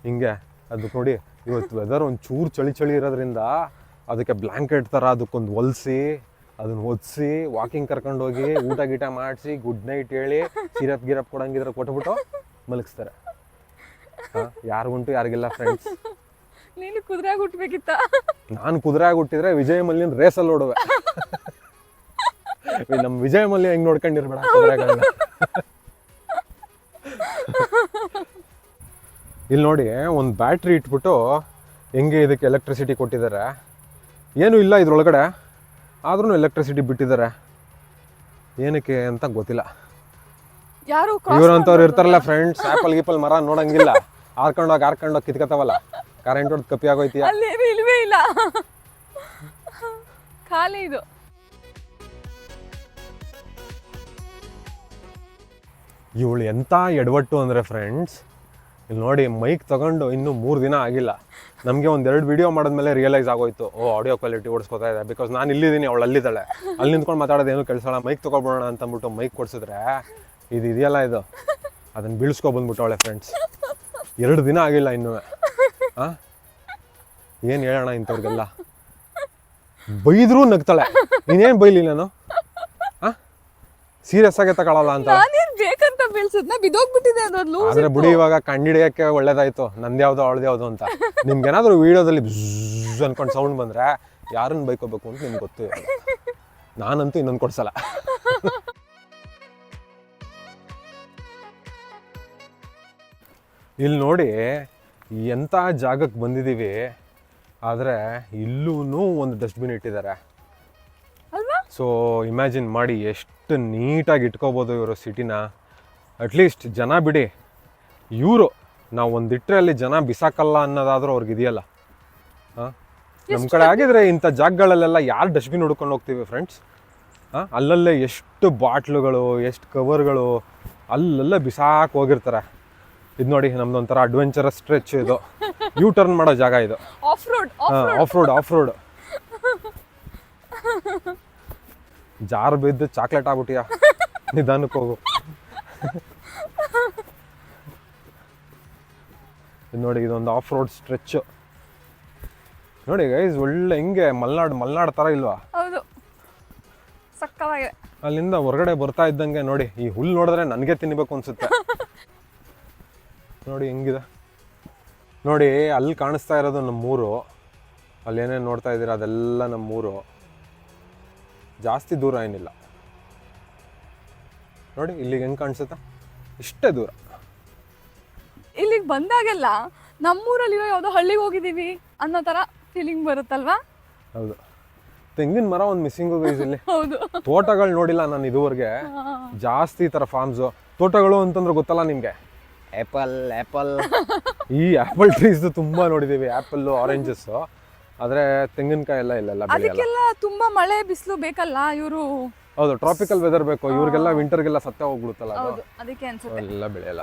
ಹಿಂಗೆ. ಅದು ನೋಡಿ ಇವತ್ತು ವೆದರ್ ಒಂದು ಚೂರು ಚಳಿ ಚಳಿ ಇರೋದ್ರಿಂದ ಅದಕ್ಕೆ ಬ್ಲ್ಯಾಂಕೆಟ್ ಥರ ಅದಕ್ಕೊಂದು ಹೊಲಿಸಿ ಅದನ್ನ ಒದಿಸಿ ವಾಕಿಂಗ್ ಕರ್ಕೊಂಡು ಹೋಗಿ ಊಟ ಗೀಟ ಮಾಡಿಸಿ ಗುಡ್ ನೈಟ್ ಹೇಳಿ ಸಿರಪ್ ಗಿರಪ್ ಕೊಡಂಗಿದ್ರೆ ಕೊಟ್ಬಿಟ್ಟು ಮಲಗಿಸ್ತಾರೆ. ಯಾರಿಗುಂಟು ಯಾರಿಗಿಲ್ಲ ಫ್ರೆಂಡ್ಸ್ ನೀನು ಕುದುರೆ ಹುಟ್ಬೇಕಿತ್ತ? ನಾನು ಕುದುರೆ ಹುಟ್ಟಿದ್ರೆ ವಿಜಯ ಮಲ್ಯನ್ ರೇಸಲ್ಲಿ ಓಡುವೆ. ನಮ್ಮ ವಿಜಯ ಮಲ್ಲಿ ಹೆಂಗೆ ನೋಡ್ಕೊಂಡಿರ್ಬೇಡ ಕುದುರೆಗಳನ್ನ ಇಲ್ಲಿ ನೋಡಿ ಒಂದು ಬ್ಯಾಟ್ರಿ ಇಟ್ಬಿಟ್ಟು ಹೆಂಗೆ ಇದಕ್ಕೆ ಎಲೆಕ್ಟ್ರಿಸಿಟಿ ಕೊಟ್ಟಿದ್ದಾರೆ. ಏನೂ ಇಲ್ಲ ಇದ್ರೊಳಗಡೆ. ಆದ್ರೂ ಎಲೆಕ್ಟ್ರಿಸಿಟಿ ಬಿಟ್ಟಿದ್ದಾರೆ. ಏನಕ್ಕೆ ಅಂತ ಗೊತ್ತಿಲ್ಲ. ಯಾರು ಇವ್ರಂತವ್ರು ಇರ್ತಾರಲ್ಲ ಫ್ರೆಂಡ್ಸ್ ಆಪಲ್ ಗೀಪಲ್ ಮರ ನೋಡಂಗಿಲ್ಲ. ಹಾರ್ಕೊಂಡೋಗಿ ಹಾರ್ಕೊಂಡೋಗಿ ಕಿತ್ಕತಾವಲ್ಲ ಕರೆಂಟ್ ಹೊಡೆದು ಕಪ್ಪಿ ಆಗೋಯ್ತೀಯ? ಅಲ್ಲೇನು ಇಲ್ವೇ ಇಲ್ಲ. ಖಾಲಿ ಇದು. ಇವಳು ಎಂಥ ಎಡವಟ್ಟು ಅಂದರೆ ಫ್ರೆಂಡ್ಸ್ ಇಲ್ಲಿ ನೋಡಿ ಮೈಕ್ ತಗೊಂಡು ಇನ್ನೂ ಮೂರು ದಿನ ಆಗಿಲ್ಲ. ನಮಗೆ ಒಂದೆರಡು ವಿಡಿಯೋ ಮಾಡಿದ್ಮೇಲೆ ರಿಯಲೈಸ್ ಆಗೋಯ್ತು. ಓ ಆಡಿಯೋ ಕ್ವಾಲಿಟಿ ಓಡಿಸ್ಕೊತಾ ಇದೆ. ಬಿಕಾಸ್ ನಾನು ಇಲ್ಲಿದ್ದೀನಿ, ಅವಳು ಅಲ್ಲಿದ್ದಾಳೆ. ಅಲ್ಲಿ ನಿಂತ್ಕೊಂಡು ಮಾತಾಡೋದೇನು ಕೆಲಸಲ್ಲ ಮೈಕ್ ತೊಗೊಬೋಣ ಅಂತಂದ್ಬಿಟ್ಟು ಮೈಕ್ ಕೊಡಿಸಿದ್ರೆ ಇದು ಇದೆಯಲ್ಲ ಇದು? ಅದನ್ನು ಬೀಳ್ಸ್ಕೊ ಬಂದ್ಬಿಟ್ಟವಳೆ ಫ್ರೆಂಡ್ಸ್ ಎರಡು ದಿನ ಆಗಿಲ್ಲ ಇನ್ನೂ. ಹಾಂ ಏನು ಹೇಳೋಣ ಇಂಥವ್ರಿಗೆಲ್ಲ? ಬೈದ್ರೂ ನಗ್ತಾಳೆ. ನೀನೇನು ಬೈಲಿ ನಾನು? ಹಾಂ ಸೀರಿಯಸ್ ಆಗೇ ತಗೊಳಲ್ಲ ಅಂತ? ಬೀಳ್ಸದ್ನ ಬಿದೋಗ್ಬಿಟ್ಟಿದೆ ಅದು ಲೂಸ್ ಆದ್ರೆ ಬಿಡಿ ಇವಾಗ ಕಂಡಿಡಿಯಕ್ಕೆ ಒಳ್ಳೇದಾಯ್ತು. ನಂದ್ಯಾವ್ದು ಅವಳ್ದು ಯಾವ್ದು ಅಂತ. ನಿಮ್ಗೆ ಏನಾದ್ರು ವಿಡಿಯೋದಲ್ಲಿ ಬ್ಝ್ ಅನ್ಕೊಂಡು ಸೌಂಡ್ ಬಂದ್ರೆ ಯಾರನ್ನ ಬೈಕೋಬೇಕು ಅಂತ ನಿಮ್ಗೆ ಗೊತ್ತು. ನಾನಂತೂ ಇನ್ನೊಂದು ಕೊಡ್ಸಲ್ಲ ಇಲ್ಲಿ ನೋಡಿ ಎಂಥ ಜಾಗಕ್ಕೆ ಬಂದಿದ್ದೀವಿ ಆದರೆ ಇಲ್ಲೂ ಒಂದು ಡಸ್ಟ್ಬಿನ್ ಇಟ್ಟಿದ್ದಾರೆ ಸೊ ಇಮ್ಯಾಜಿನ್ ಮಾಡಿ ಎಷ್ಟು ನೀಟಾಗಿ ಇಟ್ಕೋಬೋದು ಇವರು ಸಿಟಿನ ಅಟ್ಲೀಸ್ಟ್ ಜನ ಬಿಡಿ. ಇವರು ನಾವು ಒಂದಿಟ್ಟರೆ ಅಲ್ಲಿ ಜನ ಬಿಸಾಕಲ್ಲ ಅನ್ನೋದಾದ್ರೂ ಅವ್ರಿಗೆ ಇದೆಯಲ್ಲ. ಹಾಂ? ನಮ್ಮ ಕಡೆ ಆಗಿದ್ರೆ ಇಂಥ ಜಾಗಗಳಲ್ಲೆಲ್ಲ ಯಾರು ಡಸ್ಟ್ಬಿನ್ ಹುಡ್ಕೊಂಡು ಹೋಗ್ತೀವಿ ಫ್ರೆಂಡ್ಸ್ ಹಾಂ? ಅಲ್ಲಲ್ಲೇ ಎಷ್ಟು ಬಾಟ್ಲುಗಳು ಎಷ್ಟು ಕವರ್ಗಳು ಅಲ್ಲೆಲ್ಲ ಬಿಸಾಕ್ ಹೋಗಿರ್ತಾರೆ. ಇದು ನೋಡಿ ನಮ್ದೊಂಥರ ಅಡ್ವೆಂಚರಸ್ ಸ್ಟ್ರೆಚ್ ಇದು. ಯೂ ಟರ್ನ್ ಮಾಡೋ ಜಾಗ ಇದು. ಆಫ್ ರೋಡ್ ಹಾಂ ಆಫ್ ರೋಡ್ ಆಫ್ ರೋಡ್ ಜಾರ್ ಬಿದ್ದು ಚಾಕ್ಲೇಟ್ ಆಗ್ಬಿಟ್ಟಿಯಾ? ನಿಧಾನಕ್ಕೆ ಹೋಗು. ಇದು ನೋಡಿ ಇದೊಂದು ಆಫ್ ರೋಡ್ ಸ್ಟ್ರೆಚ್ ನೋಡಿ ಗೈಸ್ ಒಳ್ಳೆ ಹಿಂಗೆ ಮಲ್ನಾಡ್ ಮಲ್ನಾಡ್ ತರ ಇಲ್ವಾ? ಹೌದು. ಸಕ್ಕವಾಗಿದೆ ಅಲ್ಲಿಂದ ಹೊರಗಡೆ ಬರ್ತಾ ಇದ್ದಂಗೆ ನೋಡಿ ಈ ಹುಲ್ ನೋಡಿದ್ರೆ ನನಗೆ ತಿನ್ನಬೇಕು ಅನ್ಸುತ್ತೆ. ನೋಡಿ ಹೆಂಗಿದೆ. ನೋಡಿ ಅಲ್ಲಿ ಕಾಣಿಸ್ತಾ ಇರೋದು ನಮ್ಮೂರು. ಅಲ್ಲಿ ಏನೇನು ನೋಡ್ತಾ ಇದ್ದೀರಾ ಅದೆಲ್ಲ ನಮ್ಮೂರು. ಜಾಸ್ತಿ ದೂರ ಏನಿಲ್ಲ. ನೋಡಿ ಇಲ್ಲಿಗೆ ಹೆಂಗೆ ಕಾಣಿಸುತ್ತೆ? ಇಷ್ಟೇ ದೂರ. ಇಲ್ಲಿಗೆ ಬಂದಾಗೆಲ್ಲ ನಮ್ಮೂರಲ್ಲಿರೋ ಯಾವುದೋ ಹಳ್ಳಿಗೆ ಹೋಗಿದ್ದೀವಿ ಅನ್ನೋ ಥರ ಫೀಲಿಂಗ್ ಬರುತ್ತಲ್ವಾ? ಹೌದು. ತೆಂಗಿನ ಮರ ಒಂದು ಮಿಸ್ಸಿಂಗು ಇಲ್ಲಿ ಹೌದು. ತೋಟಗಳು ನೋಡಿಲ್ಲ ನಾನು ಇದುವರೆಗೆ. ಜಾಸ್ತಿ ಈ ಥರ ಫಾರ್ಮ್ಸು ತೋಟಗಳು ಅಂತಂದ್ರೆ ಗೊತ್ತಲ್ಲ ನಿಮಗೆ? ಆ್ಯಪಲ್ ಆ್ಯಪಲ್ ಈ ಆ್ಯಪಲ್ ಟ್ರೀಸ್ ತುಂಬ ನೋಡಿದ್ದೀವಿ ಆ್ಯಪಲ್ಲು ಆರೆಂಜಸ್ಸು ಆದರೆ ತೆಂಗಿನಕಾಯಿ ಎಲ್ಲ ಇಲ್ಲ ಅದಕ್ಕೆಲ್ಲ ತುಂಬಾ ಮಳೆ ಬಿಸಿಲು ಬೇಕಲ್ಲ ಇವರು? ಹೌದು ಟ್ರಾಪಿಕಲ್ ವೆದರ್ ಬೇಕು ಇವ್ರಿಗೆಲ್ಲ ವಿಂಟರ್ಗೆಲ್ಲ ಸತ್ತ ಹೋಗ್ಬಿಡುತ್ತಲ್ಲ ಹೌದು ಅದಕ್ಕೆ ಅನ್ಸುತ್ತೆ. ಎಲ್ಲ ಬೆಳೆಯಲ್ಲ.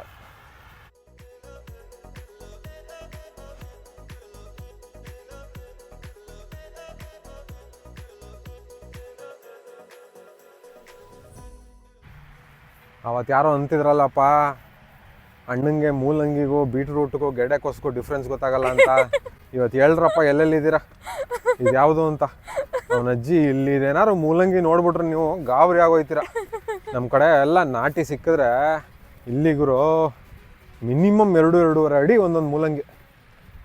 ಅವತ್ತು ಯಾರೋ ಅಂತಿದ್ರಲ್ಲಪ್ಪ ಅಣ್ಣಂಗೆ ಮೂಲಂಗಿಗೂ ಬೀಟ್ರೂಟ್ಗೂ ಗೆಡ್ಡೆ ಕೊಸ್ಗೂ ಡಿಫ್ರೆನ್ಸ್ ಗೊತ್ತಾಗಲ್ಲ ಅಂತ. ಇವತ್ತು ಹೇಳ್ರಪ್ಪ ಎಲ್ಲೆಲ್ಲಿದ್ದೀರಾ? ಇದು ಯಾವುದು ಅಂತ? ಅವನ ಅಜ್ಜಿ ಇಲ್ಲಿ ಏನಾದ್ರು ಮೂಲಂಗಿ ನೋಡ್ಬಿಟ್ರೆ ನೀವು ಗಾಬರಿ ಆಗೋಯ್ತೀರ? ನಮ್ಮ ಕಡೆ ಎಲ್ಲ ನಾಟಿ ಸಿಕ್ಕಿದ್ರೆ ಇಲ್ಲಿಗುರು ಮಿನಿಮಮ್ ಎರಡು ಎರಡೂವರೆ ಅಡಿ ಒಂದೊಂದು ಮೂಲಂಗಿ.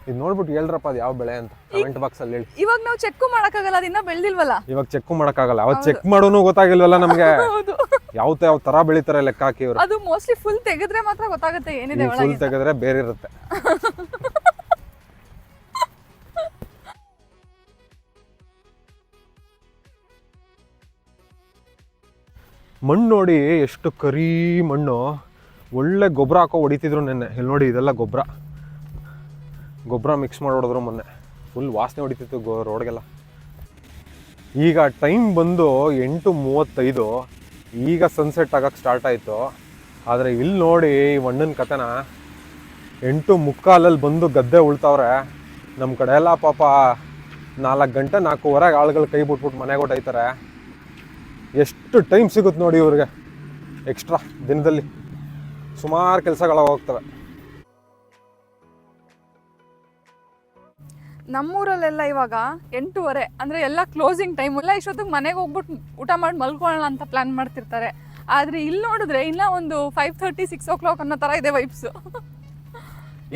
ಇದು ನೋಡ್ಬಿಟ್ಟು ಹೇಳ್ರಪ್ಪ ಅದು ಯಾವ ಬೆಳೆ ಅಂತ ಕಮೆಂಟ್ ಬಾಕ್ಸಲ್ಲಿ ಹೇಳಿ. ಇವಾಗ ನಾವು ಚೆಕ್ ಮಾಡಕ್ಕಾಗಲ್ಲ ಅದನ್ನ ಬೆಳ್ದಿಲ್ವಲ್ಲ? ಇವಾಗ ಚೆಕ್ ಮಾಡೋಕ್ಕಾಗಲ್ಲ. ಅವತ್ತು ಚೆಕ್ ಮಾಡೋನು ಗೊತ್ತಾಗಿಲ್ವಲ್ಲ ನಮಗೆ? ಯಾವ ಯಾವ ತರ ಬೆಳಿತಾರೆ ಲೆಕ್ಕ ಹಾಕಿ ಅದು ಮೋಸ್ಟ್ಲಿ ಫುಲ್ ತೆಗೆದ್ರೆ ಮಾತ್ರ ಗೊತ್ತಾಗುತ್ತೆ ಏನಿದೆ ಫುಲ್ ತೆಗೆದ್ರೆ ಬೇರೆ ಇರುತ್ತೆ. ಮಣ್ಣು ನೋಡಿ ಎಷ್ಟು ಕರಿ ಮಣ್ಣು. ಒಳ್ಳೆ ಗೊಬ್ಬರ ಹಾಕೋ ಹೊಡಿತಿದ್ರು ನೆನ್ನೆ. ಇಲ್ಲಿ ನೋಡಿ ಇದೆಲ್ಲ ಗೊಬ್ಬರ ಗೊಬ್ಬರ ಮಿಕ್ಸ್ ಮಾಡಿ ಹೊಡೆದ್ರು ಮೊನ್ನೆ. ಫುಲ್ ವಾಸನೆ ಹೊಡಿತಿತ್ತು ಗೋ ರೋಡ್ಗೆಲ್ಲ. ಈಗ ಟೈಮ್ ಬಂದು ಎಂಟು ಮೂವತ್ತೈದು. ಈಗ ಸನ್ಸೆಟ್ ಆಗೋಕ್ಕೆ ಸ್ಟಾರ್ಟ್ ಆಯಿತು. ಆದರೆ ಇಲ್ಲಿ ನೋಡಿ ಈ ಮಣ್ಣಿನ ಕಥೆನ ಎಂಟು ಮುಕ್ಕಾಲಲ್ಲಿ ಬಂದು ಗದ್ದೆ ಉಳ್ತಾವ್ರೆ. ನಮ್ಮ ಕಡೆ ಎಲ್ಲ ಪಾಪ ನಾಲ್ಕು ಗಂಟೆ ನಾಲ್ಕೂವರೆಗೆ ಆಳುಗಳು ಕೈ ಬಿಟ್ಬಿಟ್ಟು ಮನೆಗೆ ಹೊಟ್ಟೈತಾರೆ ಎಷ್ಟು ಟೈಮ್ ಸಿಗುತ್ತೆ ನೋಡಿ ಇವ್ರಿಗೆ? ಎಕ್ಸ್ಟ್ರಾ ದಿನದಲ್ಲಿ ಸುಮಾರು ಕೆಲಸಗಳು ಹೋಗ್ತವೆ. ನಮ್ಮೂರಲ್ಲೆಲ್ಲ ಇವಾಗ ಎಂಟೂವರೆ ಅಂದ್ರೆ ಎಲ್ಲ ಕ್ಲೋಸಿಂಗ್ ಟೈಮ್ ಎಲ್ಲ ಇಷ್ಟೊತ್ತಿಗೆ ಮನೆಗೆ ಹೋಗ್ಬಿಟ್ಟು ಊಟ ಮಾಡಿ ಮಲ್ಕೊಳ್ಳೋಣ ಅಂತ ಪ್ಲಾನ್ ಮಾಡ್ತಿರ್ತಾರೆ. ಆದ್ರೆ ಇಲ್ಲಿ ನೋಡಿದ್ರೆ ಇನ್ನ ಒಂದು five thirty six o'clock ಅನ್ನೋ ತರ ಇದೆ ವೈಫ್ಸು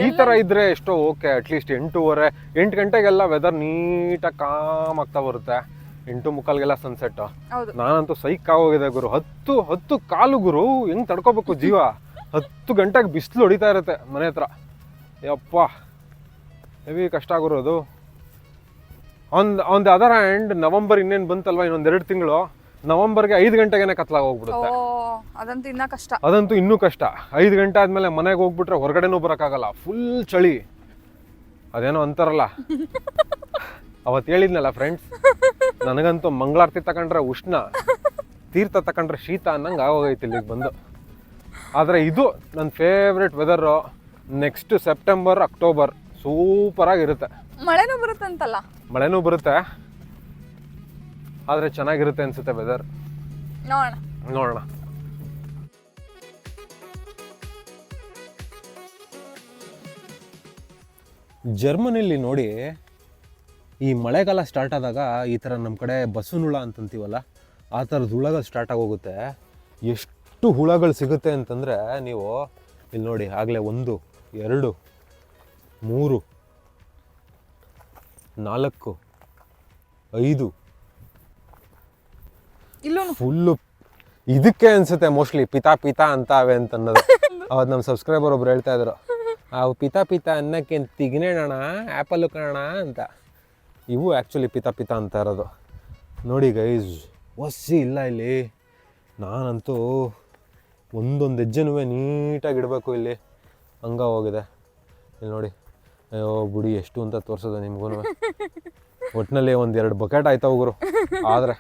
ಈ ಥರ ಇದ್ರೆ ಎಷ್ಟೋ ಓಕೆ ಅಟ್ಲೀಸ್ಟ್ ಎಂಟೂವರೆ ಎಂಟು ಗಂಟೆಗೆಲ್ಲ ವೆದರ್ ನೀಟಾಗಿ ಕಾಮ್ ಆಗ್ತಾ ಬರುತ್ತೆ. ಎಂಟು ಮುಕ್ಕಾಲ್ಗೆಲ್ಲ ಸನ್ಸೆಟ್ ಹೌದು. ನಾನಂತೂ ಸೈಕ್ ಆಗೋಗಿದೆ ಗುರು. ಹತ್ತು ಹತ್ತು ಕಾಲು ಗುರು ಹೆಂಗ್ ತಡ್ಕೋಬೇಕು ಜೀವ? ಹತ್ತು ಗಂಟೆಗೆ ಬಿಸಿಲು ಹೊಡಿತಾ ಇರುತ್ತೆ ಮನೆ ಹತ್ರ. ಯಪ್ಪ ಹೆವಿ ಕಷ್ಟ ಗುರು ಅದು. On on the other hand November ಇನ್ನೇನು ಬಂತಲ್ವಾ ಇನ್ನೊಂದು ಎರಡು ತಿಂಗಳು? ನವಂಬರ್ಗೆ ಐದು ಗಂಟೆಗೆ ಕತ್ಲಾಗ ಹೋಗ್ಬಿಡುತ್ತೆ. ಅದಂತೂ ಇನ್ನ ಕಷ್ಟ. ಅದಂತೂ ಇನ್ನೂ ಕಷ್ಟ. ಐದು ಗಂಟೆ ಆದ್ಮೇಲೆ ಮನೆಗೆ ಹೋಗ್ಬಿಟ್ರೆ ಹೊರಗಡೆನೂ ಬರೋಕ್ಕಾಗಲ್ಲ. ಫುಲ್ ಚಳಿ. ಅದೇನೋ ಅಂತಾರಲ್ಲ. ಅವತ್ತು ಹೇಳಿದ್ನಲ್ಲ ಫ್ರೆಂಡ್ಸ್ ನನಗಂತೂ ಮಂಗಳಾರತಿ ತಗೊಂಡ್ರೆ ಉಷ್ಣ ತೀರ್ಥ ತಗೊಂಡ್ರೆ ಶೀತ ಅನ್ನಂಗೆ ಆಗೋಗೈತಿ ಇಲ್ಲಿಗೆ ಬಂದು. ಆದರೆ ಇದು ನನ್ನ favourite weather next September October ಸೂಪರಾಗಿರುತ್ತೆ ಮಳೆನೂ ಬರುತ್ತಂತಲ್ಲ ಮಳೆನೂ ಬರುತ್ತೆ. ಆದರೆ ಚೆನ್ನಾಗಿರುತ್ತೆ ಅನ್ಸುತ್ತೆ ವೆದರ್ ನೋಡೋಣ. ನೋಡೋಣ. ಜರ್ಮನಿಲಿ ನೋಡಿ ಈ ಮಳೆಗಾಲ ಸ್ಟಾರ್ಟ್ ಆದಾಗ ಈ ಥರ ನಮ್ಮ ಕಡೆ ಬಸವನ ಹುಳ ಅಂತಂತೀವಲ್ಲ ಆ ಥರದ ಹುಳಗಳು ಸ್ಟಾರ್ಟ್ ಆಗೋಗುತ್ತೆ. ಎಷ್ಟು ಹುಳಗಳು ಸಿಗುತ್ತೆ ಅಂತಂದರೆ ನೀವು ಇಲ್ಲಿ ನೋಡಿ ಆಗಲೇ ಒಂದು ಎರಡು ಮೂರು ನಾಲ್ಕು ಐದು ಇಲ್ಲ ಫುಲ್ಲು ಇದಕ್ಕೆ ಅನ್ಸುತ್ತೆ ಮೋಸ್ಟ್ಲಿ ಪಿತಾ ಪಿತಾ ಅಂತಾವೆ ಅಂತ ಅನ್ನೋದು ಅವತ್ತು ನಮ್ಮ ಸಬ್ಸ್ಕ್ರೈಬರ್ ಒಬ್ರು ಹೇಳ್ತಾ ಇದ್ರು. ಅವು ಪಿತಾ ಪಿತಾ ಅನ್ನಕ್ಕೆ ತಿಗ್ನೇಣ ಆ್ಯಪಲ್ಲು ಕಾಣೋಣ ಅಂತ. ಇವು ಆ್ಯಕ್ಚುಲಿ ಪಿತಾ ಪಿತಾ ಅಂತ ಇರೋದು. ನೋಡಿ ಗೈಸ್ ಒಸಿ ಇಲ್ಲ ಇಲ್ಲಿ. ನಾನಂತೂ ಒಂದೊಂದು ಹೆಜ್ಜೆನೂ ನೀಟಾಗಿ ಇಡಬೇಕು ಇಲ್ಲಿ. ಹಂಗ ಹೋಗಿದೆ. ಇಲ್ಲಿ ನೋಡಿ. ಅಯ್ಯೋ ಬುಡಿ ಎಷ್ಟು ಅಂತ ತೋರಿಸೋದು ನಿಮಗೂ ಒಟ್ಟಿನಲ್ಲಿ ಒಂದು ಎರಡು ಬಕೆಟ್ ಆಯ್ತಾ ಗುರು. ಆದರೆ.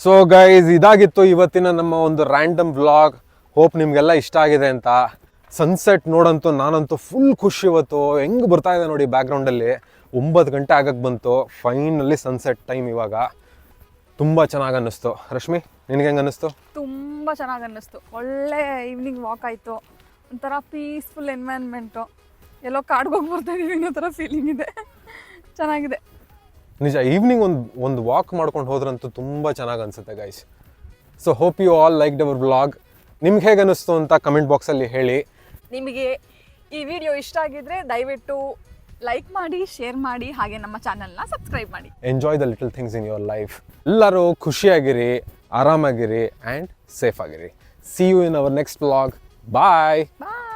ಸೊ ಗೈಸ್ ಇದಾಗಿತ್ತು ಇವತ್ತಿನ ನಮ್ಮ ಒಂದು ರ್ಯಾಂಡಮ್ ವ್ಲಾಗ್ ಹೋಪ್ ನಿಮಗೆಲ್ಲ ಇಷ್ಟ ಆಗಿದೆ ಅಂತ. ಸನ್ಸೆಟ್ ನೋಡಂತೂ ನಾನಂತೂ ಫುಲ್ ಖುಷಿ ಇವತ್ತು. ಹೆಂಗೆ ಬರ್ತಾ ಇದೆ ನೋಡಿ ಬ್ಯಾಕ್ಗ್ರೌಂಡಲ್ಲಿ ಒಂಬತ್ತು ಗಂಟೆ ಆಗಕ್ಕೆ ಬಂತು. ಫೈನಲಿ ಸನ್ಸೆಟ್ ಟೈಮ್ ಇವಾಗ. ತುಂಬ ಚೆನ್ನಾಗಿ ಅನ್ನಿಸ್ತು. ರಶ್ಮಿ ನಿನಗೆ ಹೆಂಗೆ ಅನ್ನಿಸ್ತು? ತುಂಬ ಚೆನ್ನಾಗಿ ಅನ್ನಿಸ್ತು. ಒಳ್ಳೆ ಈವ್ನಿಂಗ್ ವಾಕ್ ಆಯಿತು. ಒಂಥರ ಪೀಸ್ಫುಲ್ ಎನ್ವೈರ್ನ್ಮೆಂಟು ಎಲ್ಲೋ ಕಾಡ್ಗೋಗಿ ಬರ್ತಾ ಇದೀವಿ ಅನ್ನೋ ಥರ ಫೀಲಿಂಗ್ ಇದೆ. ಚೆನ್ನಾಗಿದೆ. ನಿಜ ಈವ್ನಿಂಗ್ ಒಂದು ಒಂದು ವಾಕ್ ಮಾಡ್ಕೊಂಡು ಹೋದ್ರಂತೂ ತುಂಬ ಚೆನ್ನಾಗಿ ಅನಿಸುತ್ತೆ guys so hope you all like our blog ನಿಮ್ಗೆ ಹೇಗೆ ಅನ್ನಿಸ್ತು ಅಂತ ಕಮೆಂಟ್ ಬಾಕ್ಸಲ್ಲಿ ಹೇಳಿ. ನಿಮಗೆ ಈ ವಿಡಿಯೋ ಇಷ್ಟ ಆಗಿದ್ರೆ ದಯವಿಟ್ಟು ಲೈಕ್ ಮಾಡಿ ಶೇರ್ ಮಾಡಿ ಹಾಗೆ ನಮ್ಮ ಚಾನಲ್ನ ಸಬ್ಸ್ಕ್ರೈಬ್ ಮಾಡಿ. Enjoy the little things in your life ಎಲ್ಲರೂ ಖುಷಿಯಾಗಿರಿ ಆರಾಮಾಗಿರಿ ಆ್ಯಂಡ್ ಸೇಫ್ ಆಗಿರಿ. See you in our next blog bye bye